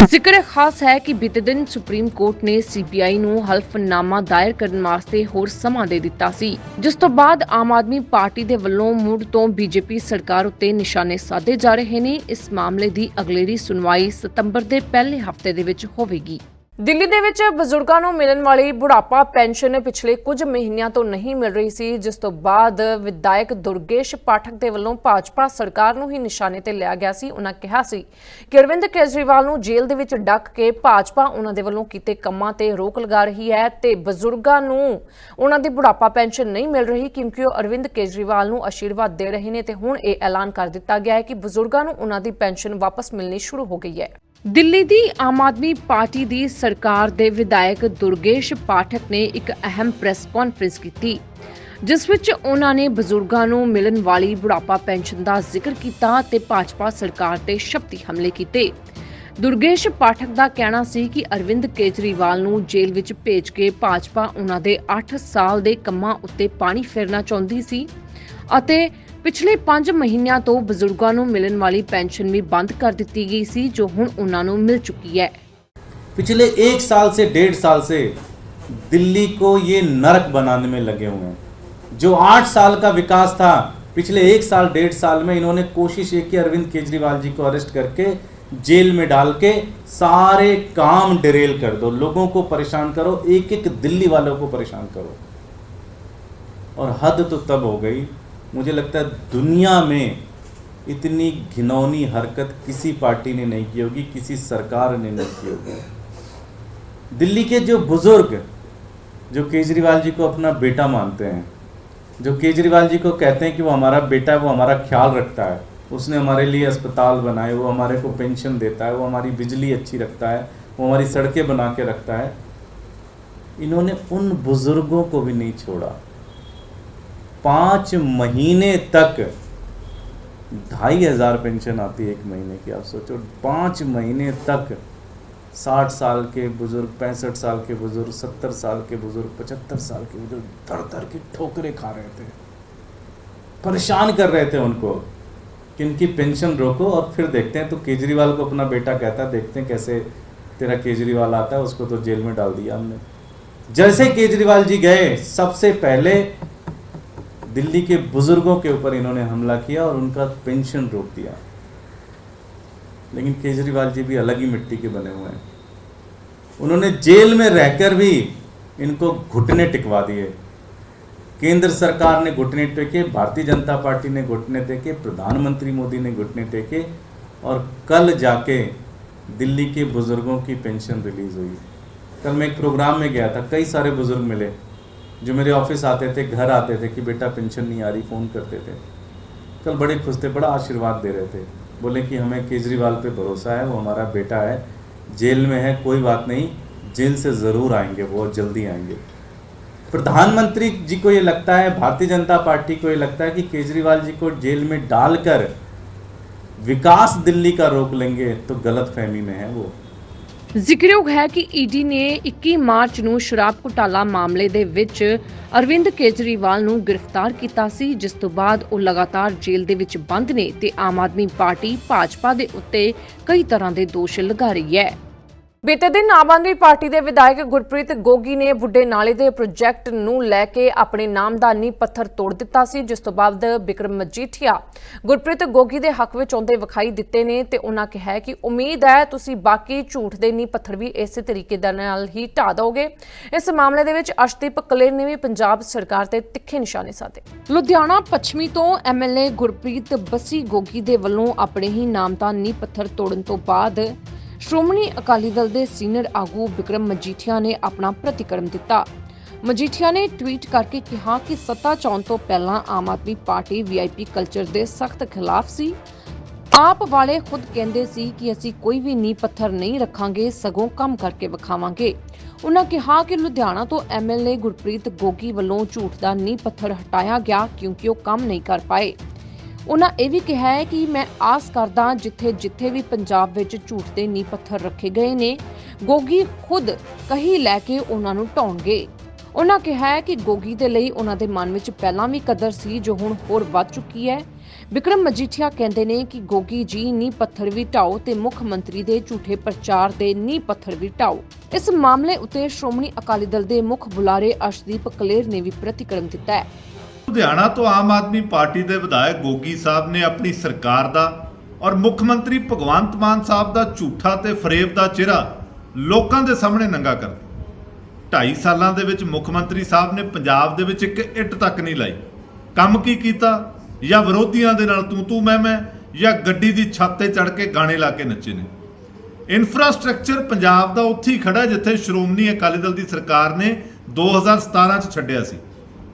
ਜ਼ਿਕਰ ਖਾਸ ਹੈ ਕਿ ਬੀਤੇ ਦਿਨ ਸੁਪਰੀਮ ਕੋਰਟ ਨੇ ਸੀਬੀਆਈ ਨੂੰ ਹਲਫਨਾਮਾ ਦਾਇਰ ਕਰਨ ਵਾਸਤੇ ਹੋਰ ਸਮਾਂ ਦੇ ਦਿੱਤਾ ਸੀ, ਜਿਸ ਤੋਂ ਬਾਅਦ ਆਮ ਆਦਮੀ ਪਾਰਟੀ ਦੇ ਵੱਲੋਂ ਮੁੜ ਤੋਂ ਬੀਜੇਪੀ ਸਰਕਾਰ ਉੱਤੇ ਨਿਸ਼ਾਨੇ ਸਾਧੇ ਜਾ ਰਹੇ ਨੇ। ਇਸ ਮਾਮਲੇ ਦੀ ਅਗਲੇਰੀ ਸੁਣਵਾਈ ਸਤੰਬਰ ਦੇ ਪਹਿਲੇ ਹਫ਼ਤੇ ਦੇ ਵਿੱਚ ਹੋਵੇਗੀ। ਦਿੱਲੀ ਦੇ ਵਿੱਚ ਬਜ਼ੁਰਗਾਂ ਨੂੰ ਮਿਲਣ ਵਾਲੀ ਬੁਢਾਪਾ ਪੈਨਸ਼ਨ ਪਿਛਲੇ ਕੁਝ ਮਹੀਨਿਆਂ ਤੋਂ ਨਹੀਂ ਮਿਲ ਰਹੀ ਸੀ, ਜਿਸ ਤੋਂ ਬਾਅਦ ਵਿਧਾਇਕ ਦੁਰਗੇਸ਼ ਪਾਠਕ ਦੇ ਵੱਲੋਂ ਭਾਜਪਾ ਸਰਕਾਰ ਨੂੰ ਹੀ ਨਿਸ਼ਾਨੇ ਤੇ ਲਿਆ ਗਿਆ ਸੀ। ਉਹਨਾਂ ਕਿਹਾ ਸੀ ਕਿ ਅਰਵਿੰਦ ਕੇਜਰੀਵਾਲ ਨੂੰ ਜੇਲ੍ਹ ਦੇ ਵਿੱਚ ਡੱਕ ਕੇ ਭਾਜਪਾ ਉਹਨਾਂ ਦੇ ਵੱਲੋਂ ਕੀਤੇ ਕੰਮਾਂ ਤੇ ਰੋਕ ਲਗਾ ਰਹੀ ਹੈ ਤੇ ਬਜ਼ੁਰਗਾਂ ਨੂੰ ਉਹਨਾਂ ਦੀ ਬੁਢਾਪਾ ਪੈਨਸ਼ਨ ਨਹੀਂ ਮਿਲ ਰਹੀ, ਕਿਉਂਕਿ ਉਹ ਅਰਵਿੰਦ ਕੇਜਰੀਵਾਲ ਨੂੰ ਅਸ਼ੀਰਵਾਦ ਦੇ ਰਹੇ ਨੇ ਤੇ ਹੁਣ ਇਹ ਐਲਾਨ ਕਰ ਦਿੱਤਾ ਗਿਆ ਹੈ ਕਿ ਬਜ਼ੁਰਗਾਂ ਨੂੰ ਉਹਨਾਂ ਦੀ ਪੈਨਸ਼ਨ ਵਾਪਸ ਮਿਲਣੀ ਸ਼ੁਰੂ ਹੋ ਗਈ ਹੈ। ਦਿੱਲੀ ਦੀ ਆਮ ਆਦਮੀ ਪਾਰਟੀ ਦੀ ਸਰਕਾਰ ਦੇ ਵਿਧਾਇਕ ਦੁਰਗੇਸ਼ ਪਾਠਕ ਨੇ ਇੱਕ ਅਹਿਮ ਪ੍ਰੈਸ ਕਾਨਫਰੰਸ ਕੀਤੀ, ਜਿਸ ਵਿੱਚ ਉਹਨਾਂ ਨੇ ਬਜ਼ੁਰਗਾਂ ਨੂੰ ਮਿਲਣ ਵਾਲੀ ਬੁਢਾਪਾ ਪੈਨਸ਼ਨ ਦਾ ਜ਼ਿਕਰ ਕੀਤਾ ਤੇ ਭਾਜਪਾ ਸਰਕਾਰ ਤੇ ਸ਼ਬਦੀ ਹਮਲੇ ਕੀਤੇ। ਦੁਰਗੇਸ਼ ਪਾਠਕ ਦਾ ਕਹਿਣਾ ਸੀ ਕਿ ਅਰਵਿੰਦ ਕੇਜਰੀਵਾਲ ਨੂੰ ਜੇਲ੍ਹ ਵਿੱਚ ਭੇਜ ਕੇ ਭਾਜਪਾ ਉਹਨਾਂ ਦੇ 8 ਸਾਲ ਦੇ ਕੰਮਾਂ ਉੱਤੇ ਪਾਣੀ ਫੇਰਨਾ ਚਾਹੁੰਦੀ ਸੀ ਅਤੇ ਪਿਛਲੇ 5 ਮਹੀਨਿਆਂ ਤੋਂ ਬਜ਼ੁਰਗਾਂ ਨੂੰ ਮਿਲਣ ਵਾਲੀ ਪੈਨਸ਼ਨ ਵੀ ਬੰਦ ਕਰ ਦਿੱਤੀ ਗਈ ਸੀ ਜੋ ਹੁਣ ਉਹਨਾਂ ਨੂੰ ਮਿਲ ਚੁੱਕੀ ਹੈ पिछले एक साल से डेढ़ साल से दिल्ली को ये नरक बनाने में लगे हुए हैं जो आठ साल का विकास था पिछले एक साल डेढ़ साल में इन्होंने कोशिश ये की अरविंद केजरीवाल जी को अरेस्ट करके जेल में डाल के सारे काम डिरेल कर दो लोगों को परेशान करो एक एक दिल्ली वालों को परेशान करो और हद तो तब हो गई मुझे लगता है दुनिया में इतनी घिनौनी हरकत किसी पार्टी ने नहीं की होगी, किसी सरकार ने नहीं की होगी। दिल्ली के जो बुज़ुर्ग, जो केजरीवाल जी को अपना बेटा मानते हैं, जो केजरीवाल जी को कहते हैं कि वो हमारा बेटा है, वो हमारा ख्याल रखता है, उसने हमारे लिए अस्पताल बनाए, वो हमारे को पेंशन देता है, वो हमारी बिजली अच्छी रखता है, वो हमारी सड़कें बना के रखता है, इन्होंने उन बुज़ुर्गों को भी नहीं छोड़ा। पाँच महीने तक ढाई हज़ार पेंशन आती है एक महीने की, आप सोचो, पाँच महीने तक साठ साल के बुज़ुर्ग, पैंसठ साल के बुज़ुर्ग, सत्तर साल के बुज़ुर्ग, पचहत्तर साल के बुज़ुर्ग दर दर के ठोकरें खा रहे थे। परेशान कर रहे थे उनको कि इनकी पेंशन रोको। और फिर देखते हैं तो केजरीवाल को अपना बेटा कहता है, देखते हैं कैसे तेरा केजरीवाल आता है, उसको तो जेल में डाल दिया हमने। जैसे केजरीवाल जी गए, सबसे पहले दिल्ली के बुज़ुर्गों के ऊपर इन्होंने हमला किया और उनका पेंशन रोक दिया। लेकिन केजरीवाल जी भी अलग ही मिट्टी के बने हुए हैं। उन्होंने जेल में रहकर भी इनको घुटने टिकवा दिए। केंद्र सरकार ने घुटने टेके, भारतीय जनता पार्टी ने घुटने टेके, प्रधानमंत्री मोदी ने घुटने टेके और कल जाके दिल्ली के बुज़ुर्गों की पेंशन रिलीज़ हुई। कल मैं एक प्रोग्राम में गया था, कई सारे बुज़ुर्ग मिले। जो मेरे ऑफ़िस आते थे, घर आते थे कि बेटा पेंशन नहीं आ रही, फ़ोन करते थे। कल बड़े खुश थे, बड़ा आशीर्वाद दे रहे थे। बोले कि हमें केजरीवाल पे भरोसा है, वो हमारा बेटा है, जेल में है, कोई बात नहीं, जेल से ज़रूर आएँगे वो जल्दी आएँगे। प्रधानमंत्री जी को ये लगता है, भारतीय जनता पार्टी को ये लगता है कि केजरीवाल जी को जेल में डालकर विकास दिल्ली का रोक लेंगे तो गलत फहमी में है वो। ਜ਼ਿਕਰਯੋਗ ਹੈ ਕਿ ਈਡੀ ਨੇ 21 ਮਾਰਚ ਨੂੰ ਸ਼ਰਾਬ ਘੁਟਾਲਾ ਮਾਮਲੇ ਦੇ ਵਿੱਚ ਅਰਵਿੰਦ ਕੇਜਰੀਵਾਲ ਨੂੰ ਗ੍ਰਿਫਤਾਰ ਕੀਤਾ ਸੀ, ਜਿਸ ਤੋਂ ਬਾਅਦ ਉਹ ਲਗਾਤਾਰ ਜੇਲ੍ਹ ਦੇ ਵਿੱਚ ਬੰਦ ਨੇ ਤੇ ਆਮ ਆਦਮੀ ਪਾਰਟੀ ਭਾਜਪਾ ਦੇ ਉੱਤੇ ਕਈ ਤਰ੍ਹਾਂ ਦੇ ਦੋਸ਼ ਲਗਾ ਰਹੀ ਹੈ। ਬੀਤੇ ਦਿਨ ਆਮ ਆਦਮੀ ਪਾਰਟੀ ਦੇ ਵਿਧਾਇਕ ਗੁਰਪ੍ਰੀਤ ਗੋਗੀ ਨੇ ਬੁੱਢੇ ਨਾਲੇ ਦੇ ਪ੍ਰੋਜੈਕਟ ਨੂੰ ਲੈ ਕੇ ਆਪਣੇ ਨਾਮ ਪੱਥਰ ਤੋੜ ਦਿੱਤਾ ਸੀ, ਜਿਸ ਤੋਂ ਬਾਅਦ ਬਿਕਰਮ ਮਜੀਠੀਆ ਗੁਰਪ੍ਰੀਤ ਗੋਗੀ ਦੇ ਹੱਕ ਵਿੱਚ ਆਉਂਦੇ ਵਿਖਾਈ ਦਿੱਤੇ ਨੇ ਤੇ ਉਹਨਾਂ ਕਿਹਾ ਕਿ ਉਮੀਦ ਹੈ ਤੁਸੀਂ ਬਾਕੀ ਝੂਠ ਦੇ ਨੀਂਹ ਪੱਥਰ ਵੀ ਇਸੇ ਤਰੀਕੇ ਦੇ ਨਾਲ ਹੀ ਢਾ ਦੋਗੇ ਇਸ ਮਾਮਲੇ ਦੇ ਵਿੱਚ ਅਸ਼ਦੀਪ ਕਲੇਰ ਨੇ ਵੀ ਪੰਜਾਬ ਸਰਕਾਰ ਤੇ ਤਿੱਖੇ ਨਿਸ਼ਾਨੇ ਸਾਧੇ। ਲੁਧਿਆਣਾ ਪੱਛਮੀ ਤੋਂ ਐਮਐਲਏ ਗੁਰਪ੍ਰੀਤ ਬਸੀ ਗੋਗੀ ਦੇ ਵੱਲੋਂ ਆਪਣੇ ਹੀ ਨਾਮ ਦਾ ਨੀਂਹ ਪੱਥਰ ਤੋੜਨ ਤੋਂ ਬਾਅਦ ਸ਼੍ਰੋਮਣੀ ਅਕਾਲੀ ਦਲ ਦੇ ਸੀਨੀਅਰ ਆਗੂ ਵਿਕਰਮ ਮਜੀਠੀਆ ਨੇ ਆਪਣਾ ਪ੍ਰਤੀਕਰਮ ਦਿੱਤਾ। ਮਜੀਠੀਆ ਨੇ ਟਵੀਟ ਕਰਕੇ ਕਿਹਾ ਕਿ ਸੱਤਾ ਚਾਉਣ ਤੋਂ ਪਹਿਲਾਂ Aam Aadmi Party VIP culture ਦੇ ਸਖਤ ਖਿਲਾਫ ਸੀ। ਆਪ ਵਾਲੇ ਖੁਦ ਕਹਿੰਦੇ ਸੀ ਕਿ ਅਸੀਂ ਕੋਈ ਵੀ ਨੀਂਹ ਪੱਥਰ ਨਹੀਂ ਰੱਖਾਂਗੇ, ਸਗੋਂ ਕੰਮ ਕਰਕੇ ਵਿਖਾਵਾਂਗੇ। ਉਹਨਾਂ ਕਿਹਾ ਕਿ ਲੁਧਿਆਣਾ ਤੋਂ ਐਮਐਲਏ ਗੁਰਪ੍ਰੀਤ ਗੋਗੀ ਵੱਲੋਂ ਝੂਠ ਦਾ ਨੀਂਹ ਪੱਥਰ ਹਟਾਇਆ ਗਿਆ ਕਿਉਂਕਿ ਉਹ ਕੰਮ ਨਹੀਂ ਕਰ ਪਾਏ। ਉਹਨਾਂ ਇਹ ਵੀ ਕਿਹਾ ਹੈ ਕਿ ਮੈਂ ਆਸ ਕਰਦਾ ਜਿੱਥੇ ਜਿੱਥੇ ਵੀ ਪੰਜਾਬ ਵਿੱਚ ਝੂਠ ਦੇ ਨੀਂਹ ਪੱਥਰ ਰੱਖੇ ਗਏ ਨੇ, ਗੋਗੀ ਖੁਦ ਕਹੀ ਲੈ ਕੇ ਉਹਨਾਂ ਨੂੰ ਢਾਉਣਗੇ ਉਹਨਾਂ ਕਿਹਾ ਹੈ ਕਿ ਗੋਗੀ ਦੇ ਲਈ ਉਹਨਾਂ ਦੇ ਮਨ ਵਿੱਚ ਪਹਿਲਾਂ ਵੀ ਕਦਰ ਸੀ, ਜੋ ਹੁਣ ਹੋਰ ਵੱਧ ਚੁੱਕੀ ਹੈ। ਵਿਕਰਮ ਮਜੀਠੀਆ ਕਹਿੰਦੇ ਨੇ ਕਿ ਗੋਗੀ ਜੀ ਨੀਂਹ ਪੱਥਰ ਵੀ ਢਾਓ ਤੇ ਮੁੱਖ ਮੰਤਰੀ ਦੇ ਝੂਠੇ ਪ੍ਰਚਾਰ ਦੇ ਨੀਂਹ ਪੱਥਰ ਵੀ ਢਾਓ। ਇਸ ਮਾਮਲੇ ਉੱਤੇ ਸ਼੍ਰੋਮਣੀ ਅਕਾਲੀ ਦਲ ਦੇ ਮੁੱਖ ਬੁਲਾਰੇ ਅਰਸ਼ਦੀਪ ਕਲੇਰ ਨੇ ਵੀ ਪ੍ਰਤੀਕਰਮ ਦਿੱਤਾ ਹੈ। ਲੁਧਿਆਣਾ ਤੋਂ ਆਮ ਆਦਮੀ ਪਾਰਟੀ ਦੇ ਵਿਧਾਇਕ ਗੋਗੀ ਸਾਹਿਬ ਨੇ ਆਪਣੀ ਸਰਕਾਰ ਦਾ ਔਰ ਮੁੱਖ ਮੰਤਰੀ ਭਗਵੰਤ ਮਾਨ ਸਾਹਿਬ ਦਾ ਝੂਠਾ ਤੇ ਫਰੇਬ ਦਾ ਚਿਹਰਾ ਲੋਕਾਂ ਦੇ ਸਾਹਮਣੇ ਨੰਗਾ ਕਰ ਦਿੱਤਾ। 2.5 ਸਾਲਾਂ ਦੇ ਵਿੱਚ ਮੁੱਖ ਮੰਤਰੀ ਸਾਹਿਬ ਨੇ ਪੰਜਾਬ ਦੇ ਵਿੱਚ ਇੱਕ ਇੱਟ ਤੱਕ ਨਹੀਂ ਲਾਈ। ਕੰਮ ਕੀ ਕੀਤਾ? ਜਾਂ ਵਿਰੋਧੀਆਂ ਦੇ ਨਾਲ ਤੂੰ ਤੂੰ ਮੈਂ ਮੈਂ, ਜਾਂ ਗੱਡੀ ਦੀ ਛੱਤ ਤੇ ਚੜ ਕੇ ਗਾਣੇ ਲਾ ਕੇ ਨੱਚੇ ਨੇ? ਇਨਫਰਾਸਟ੍ਰਕਚਰ ਪੰਜਾਬ ਦਾ ਉੱਥੇ ਹੀ ਖੜਾ ਜਿੱਥੇ ਸ਼੍ਰੋਮਣੀ ਅਕਾਲੀ ਦਲ ਦੀ ਸਰਕਾਰ ਨੇ 2017 ਚ ਛੱਡਿਆ ਸੀ।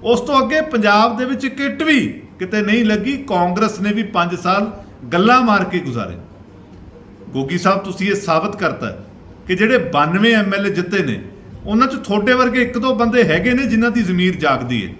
ਉਸ ਤੋਂ ਅੱਗੇ ਪੰਜਾਬ ਦੇ ਵਿੱਚ ਕਿੱਟ ਵੀ ਕਿਤੇ ਨਹੀਂ ਲੱਗੀ। ਕਾਂਗਰਸ ਨੇ ਵੀ 5 ਸਾਲ ਗੱਲਾਂ ਮਾਰ ਕੇ ਗੁਜ਼ਾਰੇ। ਗੋਗੀ ਸਾਹਿਬ, ਤੁਸੀਂ ਇਹ ਸਾਬਤ ਕਰਤਾ ਕਿ ਜਿਹੜੇ 92 ਐਮਐਲਏ ਜਿੱਤੇ ਨੇ, ਉਹਨਾਂ 'ਚ ਤੁਹਾਡੇ ਵਰਗੇ ਇੱਕ ਦੋ ਬੰਦੇ ਹੈਗੇ ਨੇ ਜਿਨ੍ਹਾਂ ਦੀ ਜ਼ਮੀਰ ਜਾਗਦੀ ਹੈ।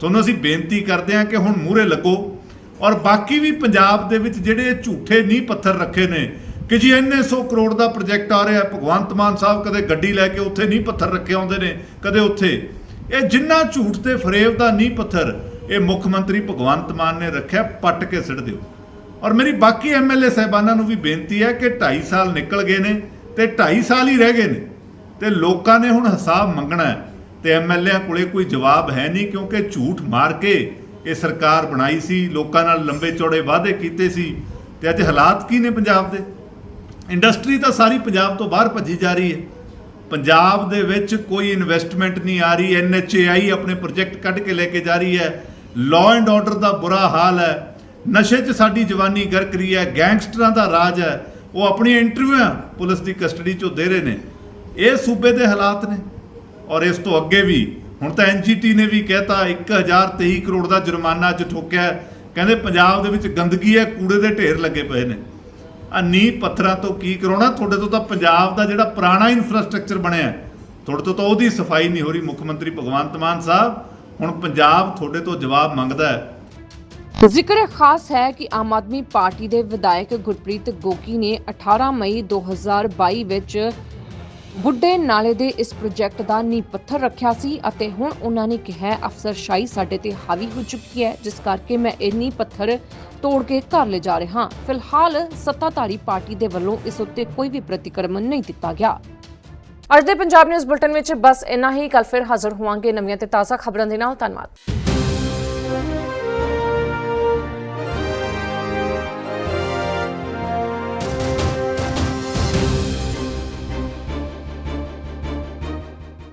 ਤੁਹਾਨੂੰ ਅਸੀਂ ਬੇਨਤੀ ਕਰਦੇ ਹਾਂ ਕਿ ਹੁਣ ਮੂਹਰੇ ਲੱਗੋ ਔਰ ਬਾਕੀ ਵੀ ਪੰਜਾਬ ਦੇ ਵਿੱਚ ਜਿਹੜੇ ਝੂਠੇ ਨੀਂਹ ਪੱਥਰ ਰੱਖੇ ਨੇ ਕਿ ਜੀ ਇੰਨੇ 100 ਕਰੋੜ ਦਾ ਪ੍ਰੋਜੈਕਟ ਆ ਰਿਹਾ ਭਗਵੰਤ ਮਾਨ ਸਾਹਿਬ ਕਦੇ ਗੱਡੀ ਲੈ ਕੇ ਉੱਥੇ ਨੀਂਹ ਪੱਥਰ ਰੱਖੇ ਆਉਂਦੇ ਨੇ, ਕਦੇ ਉੱਥੇ। ਇਹ ਜਿੰਨਾ ਝੂਠ ਤੇ ਫਰੇਬ ਦਾ ਨੀਂਹ ਪੱਥਰ ਇਹ ਮੁੱਖ ਮੰਤਰੀ ਭਗਵੰਤ ਮਾਨ ਨੇ ਰੱਖਿਆ, ਪੱਟ ਕੇ ਸਿੱਟ ਦਿਓ। ਔਰ ਮੇਰੀ ਬਾਕੀ ਐਮਐਲਏ ਸਹਿਬਾਨਾਂ ਨੂੰ ਵੀ ਬੇਨਤੀ ਹੈ ਕਿ 2.5 ਸਾਲ ਨਿਕਲ ਗਏ ਨੇ ਤੇ 2.5 ਸਾਲ ਹੀ ਰਹਿ ਗਏ ਨੇ ਤੇ ਲੋਕਾਂ ਨੇ ਹੁਣ ਹਿਸਾਬ ਮੰਗਣਾ ਹੈ ਤੇ ਐਮਐਲਏ ਕੋਲੇ ਕੋਈ ਜਵਾਬ ਹੈ ਨਹੀਂ ਕਿਉਂਕਿ ਝੂਠ ਮਾਰ ਕੇ ਇਹ ਸਰਕਾਰ ਬਣਾਈ ਸੀ, ਲੋਕਾਂ ਨਾਲ ਲੰਬੇ ਚੌੜੇ ਵਾਅਦੇ ਕੀਤੇ ਸੀ ਤੇ ਅੱਜ ਹਾਲਾਤ ਕੀ ਨੇ ਪੰਜਾਬ ਦੇ? ਇੰਡਸਟਰੀ ਤਾਂ ਸਾਰੀ ਪੰਜਾਬ ਤੋਂ ਬਾਹਰ ਭੱਜੀ ਜਾ ਰਹੀ ਹੈ। ਪੰਜਾਬ ਦੇ ਵਿੱਚ ਕੋਈ ਇਨਵੈਸਟਮੈਂਟ ਨਹੀਂ ਆ ਰਹੀ ਐਨਐਚਏਆਈ ਆਪਣੇ ਪ੍ਰੋਜੈਕਟ ਕੱਢ ਕੇ ਲੈ ਕੇ ਜਾ ਰਹੀ ਹੈ। ਲਾਅ ਐਂਡ ਆਰਡਰ ਦਾ ਬੁਰਾ ਹਾਲ ਹੈ। ਨਸ਼ੇ 'ਚ ਸਾਡੀ ਜਵਾਨੀ ਗਰਕ ਰਹੀ ਹੈ, ਗੈਂਗਸਟਰਾਂ ਦਾ ਰਾਜ ਹੈ। ਉਹ ਆਪਣੀਆਂ ਇੰਟਰਵਿਊਆਂ ਪੁਲਿਸ ਦੀ ਕਸਟਡੀ 'ਚੋਂ ਦੇ ਰਹੇ ਨੇ। ਇਹ ਸੂਬੇ ਦੇ ਹਾਲਾਤ ਨੇ। ਔਰ ਇਸ ਤੋਂ ਅੱਗੇ ਵੀ, ਹੁਣ ਤਾਂ ਐਨਜੀਟੀ ਨੇ ਵੀ ਕਹਿਤਾ 1023 ਕਰੋੜ ਦਾ ਜੁਰਮਾਨਾ ਅੱਜ ਠੋਕਿਆ ਕਹਿੰਦੇ ਪੰਜਾਬ ਦੇ ਵਿੱਚ ਗੰਦਗੀ ਹੈ, ਕੂੜੇ ਦੇ ਢੇਰ ਲੱਗੇ ਪਏ ਨੇ। ਆ ਨੀਂਹ ਪੱਥਰਾਂ ਤੋਂ ਕੀ ਕਰਾਉਣਾ? ਤੁਹਾਡੇ ਤੋਂ ਤਾਂ ਪੰਜਾਬ ਦਾ ਜਿਹੜਾ ਪੁਰਾਣਾ ਇਨਫਰਾਸਟ੍ਰਕਚਰ ਬਣਿਆ ਤੁਹਾਡੇ ਤੋਂ ਤਾਂ ਉਹਦੀ ਸਫ਼ਾਈ ਨਹੀਂ ਹੋ ਰਹੀ, ਮੁੱਖ ਮੰਤਰੀ ਭਗਵੰਤ ਮਾਨ ਸਾਹਿਬ, ਹੁਣ ਪੰਜਾਬ ਤੁਹਾਡੇ ਤੋਂ ਜਵਾਬ ਮੰਗਦਾ ਹੈ। ਜ਼ਿਕਰ ਖਾਸ ਹੈ ਕਿ ਆਮ ਆਦਮੀ ਪਾਰਟੀ ਦੇ ਵਿਧਾਇਕ ਗੁਰਪ੍ਰੀਤ ਗੋਕੀ ਨੇ 18 ਮਈ 2022 ਵਿੱਚ ਬੁੱਢੇ ਨਾਲੇ ਦੇ ਇਸ ਪ੍ਰੋਜੈਕਟ ਦਾ ਨੀਂਹ ਪੱਥਰ ਰੱਖਿਆ ਸੀ ਅਤੇ ਹੁਣ ਉਹਨਾਂ ਨੇ ਕਿਹਾ ਅਫਸਰਸ਼ਾਹੀ ਸਾਡੇ ਤੇ ਹਾਵੀ ਹੋ ਚੁੱਕੀ ਹੈ, ਜਿਸ ਕਰਕੇ ਮੈਂ ਇਹ ਨੀਂਹ ਪੱਥਰ ਤੋੜ ਕੇ ਘਰ ਲੈ ਜਾ ਰਿਹਾ ਫਿਲਹਾਲ ਸੱਤਾਧਾਰੀ ਪਾਰਟੀ ਦੇ ਵੱਲੋਂ ਇਸ ਉੱਤੇ ਕੋਈ ਵੀ ਪ੍ਰਤੀਕਰਮ ਨਹੀਂ ਦਿੱਤਾ ਗਿਆ। ਅੱਜ ਦੇ ਪੰਜਾਬ ਨਿਊਜ਼ ਬੁਲਟਨ ਵਿੱਚ ਬਸ ਇੰਨਾ ਹੀ। ਕੱਲ ਫਿਰ ਹਾਜ਼ਰ ਹੋਵਾਂਗੇ ਨਵੀਆਂ ਤੇ ਤਾਜ਼ਾ ਖਬਰਾਂ ਦੇ ਨਾਲ। ਧੰਨਵਾਦ।